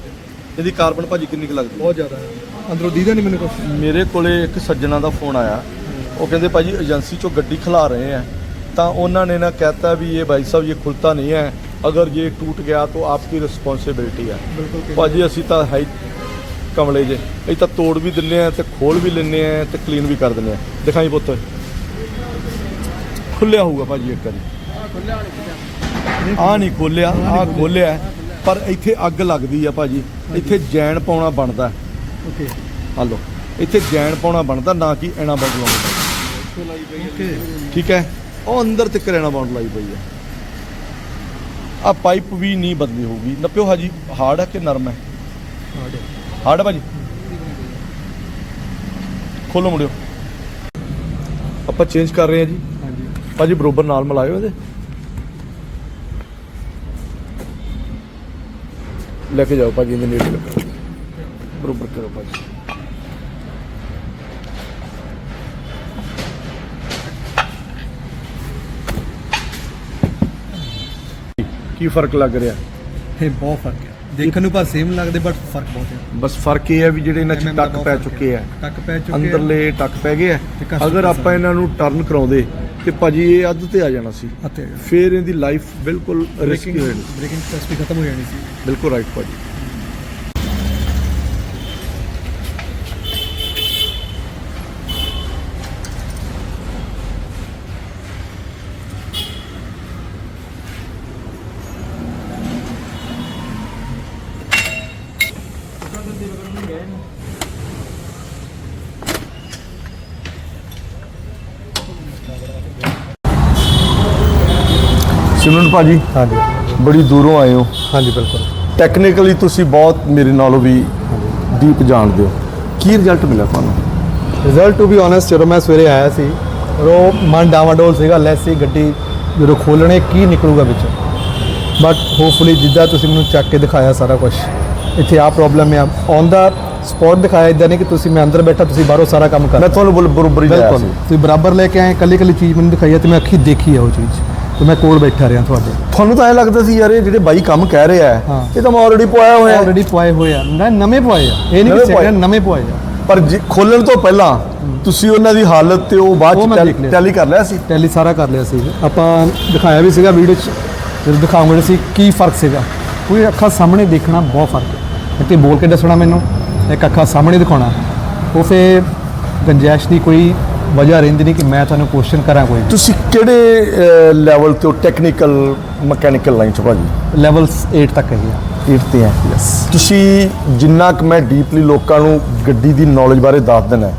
ਇਹਦੀ ਕਾਰਬਨ ਭਾਜੀ ਕਿੰਨੀ ਕੁ ਲੱਗਦੀ? ਬਹੁਤ ਜ਼ਿਆਦਾ। ਅੰਦਰੋਂ ਦੀਦਾ ਨਹੀਂ ਮੈਨੂੰ ਕੁਛ। ਮੇਰੇ ਕੋਲੇ ਇੱਕ ਸੱਜਣਾ ਦਾ ਫੋਨ ਆਇਆ। ਉਹ ਕਹਿੰਦੇ ਭਾਜੀ ਏਜੰਸੀ ਚੋਂ ਗੱਡੀ ਖਿਲਾ ਰਹੇ ਆ। ਤਾਂ ਉਹਨਾਂ ਨੇ ਨਾ ਕਹਿਤਾ ਵੀ ਇਹ ਭਾਈ ਸਾਹਿਬ ਇਹ ਖੁੱਲਤਾ ਨਹੀਂ ਹੈ। ਅਗਰ ਇਹ ਟूट गया तो आपकी रिस्पॉन्सिबिलिटी ਹੈ। ਬਿਲਕੁਲ ਭਾਜੀ ਅਸੀਂ ਤਾਂ ਹੈ ਕਮਲੇ ਜੇ। ਅਸੀਂ ਤਾਂ ਤੋੜ ਵੀ ਦਿੰਨੇ ਆ ਤੇ ਖੋਲ ਵੀ ਲੈਂਦੇ ਆ ਤੇ ਕਲੀਨ ਵੀ ਕਰ ਦਿੰਨੇ ਆ ਦਿਖਾਈ ਪੁੱਤ। ਖੁੱਲਿਆ ਹੋਊਗਾ ਭਾਜੀ ਇੱਕ ਵਾਰੀ। ਆ ਨਹੀਂ ਖੋਲਿਆ ਆ ਖੋਲਿਆ ਪਰ ਇੱਥੇ ਅੱਗ ਲੱਗਦੀ ਆ ਭਾਜੀ। ਇੱਥੇ ਜੈਨ ਪਾਉਣਾ ਬਣਦਾ। ਓਕੇ ਹਲੋ ਇੱਥੇ ਜੈਨ ਪਾਉਣਾ ਬਣਦਾ ਨਾ ਕਿ ਐਣਾ ਬਾਉਂਡ ਲਾਉਣਾ ਓਕੇ ਠੀਕ ਹੈ? ਉਹ ਅੰਦਰ ਤੇ ਐਣਾ ਬਾਉਂਡ ਲਾਈ ਪਈ ਹੈ। ਆ ਪਾਈਪ ਵੀ ਨਹੀਂ ਬਦਲੀ ਹੋਊਗੀ। ਨੱਪਿਓ ਹਾਜੀ ਹਾਰਡ ਹੈ ਕਿ ਨਰਮ ਹੈ? ਹਾਰਡ ਭਾਜੀ। ਖੋਲੋ ਮੁੜਿਓ ਆਪਾਂ ਚੇਂਜ ਕਰ ਰਹੇ ਹਾਂ ਜੀ। ਹਾਂਜੀ। ਭਾਜੀ ਬਰੋਬਰ ਨਾਲ ਮਿਲਾਇਓ ਇਹਦੇ। ਲੈ ਕੇ ਜਾਓ ਭਾਜੀ ਇਹਦੇ ਨੇੜੇ ਲੱਗੋ। ਬਰੋਬਰ ਕਰੋ ਭਾਜੀ। ਕੀ ਫ਼ਰਕ ਲੱਗ ਰਿਹਾ? ਇਹ ਬਹੁਤ ਫ਼ਰਕ ਹੈ। ਦੇਖਣ ਨੂੰ ਪਰ ਸੇਮ ਲੱਗਦੇ ਬਟ ਫ਼ਰਕ ਬਹੁਤ ਹੈ। ਬਸ ਫ਼ਰਕ ਇਹ ਹੈ ਵੀ ਜਿਹੜੇ ਇਹਨਾਂ 'ਚ MM ਦਾ ਟੱਕ ਬਹੁਤ ਪੈ ਫ਼ਰਕ ਚੁੱਕੇ ਆ। ਟੱਕ ਪੈ ਚੁੱਕੇ ਆ। ਅੰਦਰਲੇ ਟੱਕ ਪੈ ਗਏ ਆ। ਤੇ ਅਗਰ ਆਪਾਂ ਇਹਨਾਂ ਨੂੰ ਟਰਨ ਕਰਾਉਂਦੇ ਤੇ ਭਾਜੀ ਇਹ ਅੱਧ ਤੇ ਆ ਜਾਣਾ ਸੀ। ਅਤੇ ਫਿਰ ਇਹਦੀ ਲਾਈਫ ਬਿਲਕੁਲ ਰਿਸਕੀ ਹੋ ਜਾਣੀ ਬ੍ਰੇਕਿੰਗ ਟੈਸਟ ਵੀ ਖਤਮ ਹੋ ਜਾਣੀ ਸੀ। ਬਿਲਕੁਲ ਰਾਈਟ ਭਾਜੀ ਸਿਮਰਨ ਭਾਜੀ? ਹਾਂਜੀ। ਬੜੀ ਦੂਰੋਂ ਆਏ ਹੋ। ਹਾਂਜੀ ਬਿਲਕੁਲ। ਟੈਕਨੀਕਲੀ ਤੁਸੀਂ ਬਹੁਤ ਮੇਰੇ ਨਾਲੋਂ ਵੀ ਡੀਪ ਜਾਣਦੇ ਹੋ। ਕੀ ਰਿਜ਼ਲਟ ਮਿਲਿਆ ਤੁਹਾਨੂੰ? ਰਿਜ਼ਲਟ ਟੂ ਬੀ ਓਨੈਸਟ ਜਦੋਂ ਮੈਂ ਸਵੇਰੇ ਆਇਆ ਸੀ ਉਹ ਮਨ ਡਾਵਾਡੋਲ ਸੀਗਾ ਲੈਸ ਸੀ ਗੱਡੀ ਜਦੋਂ ਖੋਲਣੇ ਕੀ ਨਿਕਲੂਗਾ ਵਿੱਚ? ਬਟ ਹੋਪਫੁਲੀ ਜਿੱਦਾਂ ਤੁਸੀਂ ਮੈਨੂੰ ਚੱਕ ਕੇ ਦਿਖਾਇਆ ਸਾਰਾ ਕੁਝ ਇੱਥੇ ਆ ਪ੍ਰੋਬਲਮ ਆ। ਔਨ ਦਾ ਸਪੌਟ ਦਿਖਾਇਆ ਇਦਾਂ ਨਹੀਂ ਕਿ ਤੁਸੀਂ ਮੈਂ ਅੰਦਰ ਬੈਠਾ ਤੁਸੀਂ ਬਾਹਰੋਂ ਸਾਰਾ ਕੰਮ ਕਰ ਮੈਂ ਤੁਹਾਨੂੰ ਬਲ- ਬਰੋਬਰ ਹੀ ਬਿਲਕੁਲ। ਤੁਸੀਂ ਬਰਾਬਰ ਲੈ ਕੇ ਆਏ ਕੱਲੀ ਕੱਲੀ ਚੀਜ਼ ਮੈਨੂੰ ਦਿਖਾਈ ਹੈ ਤੇ ਮੈਂ ਅੱਖੀ ਦੇਖੀ ਆ ਉਹ ਚੀਜ਼। ਤੇ ਮੈਂ ਕੋਲ ਬੈਠਾ ਰਿਹਾ ਤੁਹਾਡੇ। ਤੁਹਾਨੂੰ ਤਾਂ ਐ ਲੱਗਦਾ ਸੀ ਯਾਰ ਇਹ ਜਿਹੜੇ ਬਾਈ ਕੰਮ ਕਹਿ ਰਿਹਾ ਹੈ। ਇਹ ਤਾਂ ਮੈਂ ਆਲਰੇਡੀ ਪਵਾਇਆ ਹੋਇਆ ਹੈ। ਆਲਰੇਡੀ ਪੁਆਏ ਹੋਏ ਆ। ਨਾ ਨਵੇਂ ਪੁਆਏ ਆ। ਇਹ ਨਹੀਂ ਕਿ। ਸੈਕਿੰਡ ਨਵੇਂ ਪੁਆਏ ਆ। ਪਰ ਖੋਲਣ ਤੋਂ ਪਹਿਲਾਂ ਤੁਸੀਂ ਉਹਨਾਂ ਦੀ ਹਾਲਤ ਤੇ ਉਹ ਬਾਅਦ ਚ ਟੈਲ- ਕਰ ਲਿਆ ਸੀ? ਟੈਲੀ ਸਾਰਾ ਕਰ ਲਿਆ ਸੀ। ਆਪਾਂ ਦਿਖਾਇਆ ਵੀ ਸੀਗਾ ਵੀਡੀਓ 'ਚ। ਜਦੋਂ ਦਿਖਾਉਂਗੇ ਸੀ ਕੀ ਫ਼ਰਕ ਸੀਗਾ। ਕੋਈ ਅੱਖਾਂ ਸਾਹਮਣੇ ਦੇਖਣਾ ਬਹੁਤ ਫ਼ਰਕ ਹੈ। ਇੱਥੇ ਬੋਲ ਕੇ ਦੱਸਣਾ ਮੈਨੂੰ। ਇੱਕ ਅੱਖਾਂ ਸਾਹਮਣੇ ਦਿਖਾਉਣਾ। ਉਹ ਫਿਰ ਗੰਜਾਇਸ਼ ਦੀ ਕੋਈ ਵਜ੍ਹਾ ਰਹਿੰਦੀ ਨਹੀਂ ਕਿ ਮੈਂ ਤੁਹਾਨੂੰ ਕੁਐਸਚਨ ਕਰਾਂ ਕੋਈ। ਤੁਸੀਂ ਕਿਹੜੇ ਲੈਵਲ ਤੇ ਟੈਕਨੀਕਲ ਮਕੈਨੀਕਲ ਲਾਈਨ ਚ ਭਾਜੀ? ਲੈਵਲਸ 8 ਤੱਕ 8 ਤੇ ਹੈ ਯੈਸ ਤੁਸੀਂ ਜਿੰਨਾ ਕੁ ਮੈਂ ਡੀਪਲੀ ਲੋਕਾਂ ਨੂੰ ਗੱਡੀ ਦੀ ਨੌਲੇਜ ਬਾਰੇ ਦੱਸ ਦੇਣਾ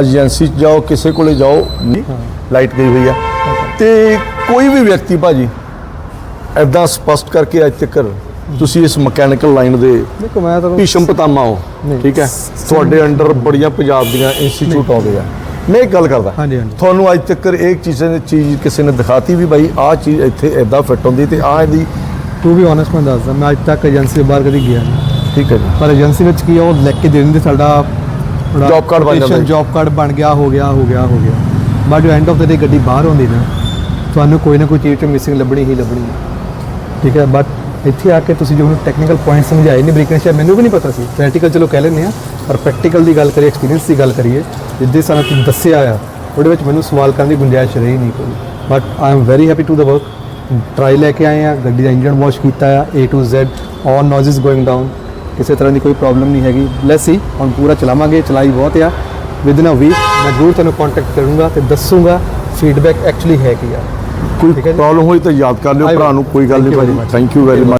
ਏਜੰਸੀ 'ਚ ਜਾਓ ਕਿਸੇ ਕੋਲੇ ਜਾਓ ਲਾਈਟ ਗਈ ਹੋਈ ਆ। ਤੇ ਕੋਈ ਵੀ ਵਿਅਕਤੀ ਭਾਜੀ ਐਦਾਂ ਸਪਸ਼ਟ ਕਰਕੇ ਅੱਜ ਤੱਕ ਤੁਸੀਂ ਇਸ ਮਕੈਨੀਕਲ ਲਾਈਨ ਦੇ ਦੇਖੋ ਮੈਂ ਤਾਂ ਭੀਸ਼ਮ ਪਤਾਮਾ ਹੋ। ਠੀਕ ਹੈ? ਤੁਹਾਡੇ ਅੰਡਰ ਬੜੀਆਂ ਪੰਜਾਬ ਦੀਆਂ ਇੰਸਟੀਚਿਊਟ ਆਉਂਦੇ ਆ। ਮੈਂ ਇੱਕ ਗੱਲ ਕਰਦਾ। ਹਾਂਜੀ, ਹਾਂਜੀ। ਤੁਹਾਨੂੰ ਅੱਜ ਤੱਕ ਇੱਕ ਚੀਜ਼ ਨੇ ਚੀਜ਼ ਕਿਸੇ ਨੇ ਦਿਖਾਤੀ ਵੀ ਬਾਈ ਆਹ ਚੀਜ਼ ਇੱਥੇ ਐਦਾਂ ਫਿੱਟ ਹੁੰਦੀ ਤੇ ਆਹ ਇਹਦੀ ਟੂ ਵੀ ਓਨੈਸਟ ਮੈਂ ਦੱਸਦਾ ਮੈਂ ਅੱਜ ਤੱਕ ਏਜੰਸੀ ਦੇ ਬਾਹਰ ਕਦੀ ਗਿਆ ਨਹੀਂ। ਠੀਕ ਹੈ ਜੀ। ਪਰ ਏਜੰਸੀ ਵਿੱਚ ਕੀ ਆ ਉਹ ਲਿਖ ਕੇ ਦੇ ਦਿੰਦੇ ਸਾਡਾ Job card ਬਣ ਜਾਂਦਾ। ਜੌਬ ਕਾਰਡ ਬਣ ਗਿਆ ਹੋ ਗਿਆ ਹੋ ਗਿਆ ਹੋ ਗਿਆ। ਬਟ ਜੋ ਐਂਡ ਆਫ ਦ ਡੇ ਗੱਡੀ ਬਾਹਰ ਹੁੰਦੀ ਨਾ ਤੁਹਾਨੂੰ ਕੋਈ ਨਾ ਕੋਈ ਚੀਜ਼ ਤੇ ਮਿਸਿੰਗ ਲੱਭਣੀ ਹੀ ਲੱਭਣੀ ਠੀਕ ਹੈ ਬਟ ਇੱਥੇ ਆ ਕੇ ਤੁਸੀਂ ਜੋ ਹੁਣ ਟੈਕਨੀਕਲ ਪੁਆਇੰਟ ਸਮਝਾਏ ਨਹੀਂ ਬ੍ਰੇਕਨ ਸ਼ਾਇਦ ਮੈਨੂੰ ਵੀ ਨਹੀਂ ਪਤਾ ਸੀ। ਥਿਓਰੈਟੀਕਲ ਚਲੋ ਕਹਿ ਲੈਂਦੇ ਆ ਪਰ ਪ੍ਰੈਕਟੀਕਲ ਦੀ ਗੱਲ ਕਰੀਏ ਐਕਸਪੀਰੀਅੰਸ ਦੀ ਗੱਲ ਕਰੀਏ, ਜਿੱਦੇ ਸਾਨੂੰ ਤੁਸੀਂ ਦੱਸਿਆ ਆ, ਉਹਦੇ ਵਿੱਚ ਮੈਨੂੰ ਸਵਾਲ ਕਰਨ ਦੀ ਗੁੰਜਾਇਸ਼ ਰਹੀ ਨਹੀਂ ਕੋਈ। But I am very happy to the work try ਲੈ ਕੇ ਆਏ ਆ, ਗੱਡੀ ਦਾ ਇੰਜਨ ਵਾਸ਼ ਕੀਤਾ ਆ, A to Z on noises going down ਕਿਸੇ ਤਰ੍ਹਾਂ ਦੀ ਕੋਈ ਪ੍ਰੋਬਲਮ ਨਹੀਂ ਹੈਗੀ। ਲੈਟਸ ਸੀ ਹੁਣ ਪੂਰਾ ਚਲਾਵਾਂਗੇ, ਚਲਾਈ ਬਹੁਤ ਆ। ਵਿਦਨ ਅ ਵੀਕ ਮੈਂ ਜ਼ਰੂਰ ਤੁਹਾਨੂੰ ਕੰਟੈਕਟ ਕਰੂੰਗਾ ਤੇ ਦੱਸੂਗਾ ਫੀਡਬੈਕ ਐਕਚੁਅਲੀ ਹੈ ਕੀ ਆ। ਕੋਈ। ਪ੍ਰੋਬਲਮ ਹੋਈ ਤਾਂ ਯਾਦ ਕਰ ਲਿਓ. ਭਰਾ ਨੂੰ ਕੋਈ ਗੱਲ ਨਹੀਂ ਭਾਜੀ. Thank you very much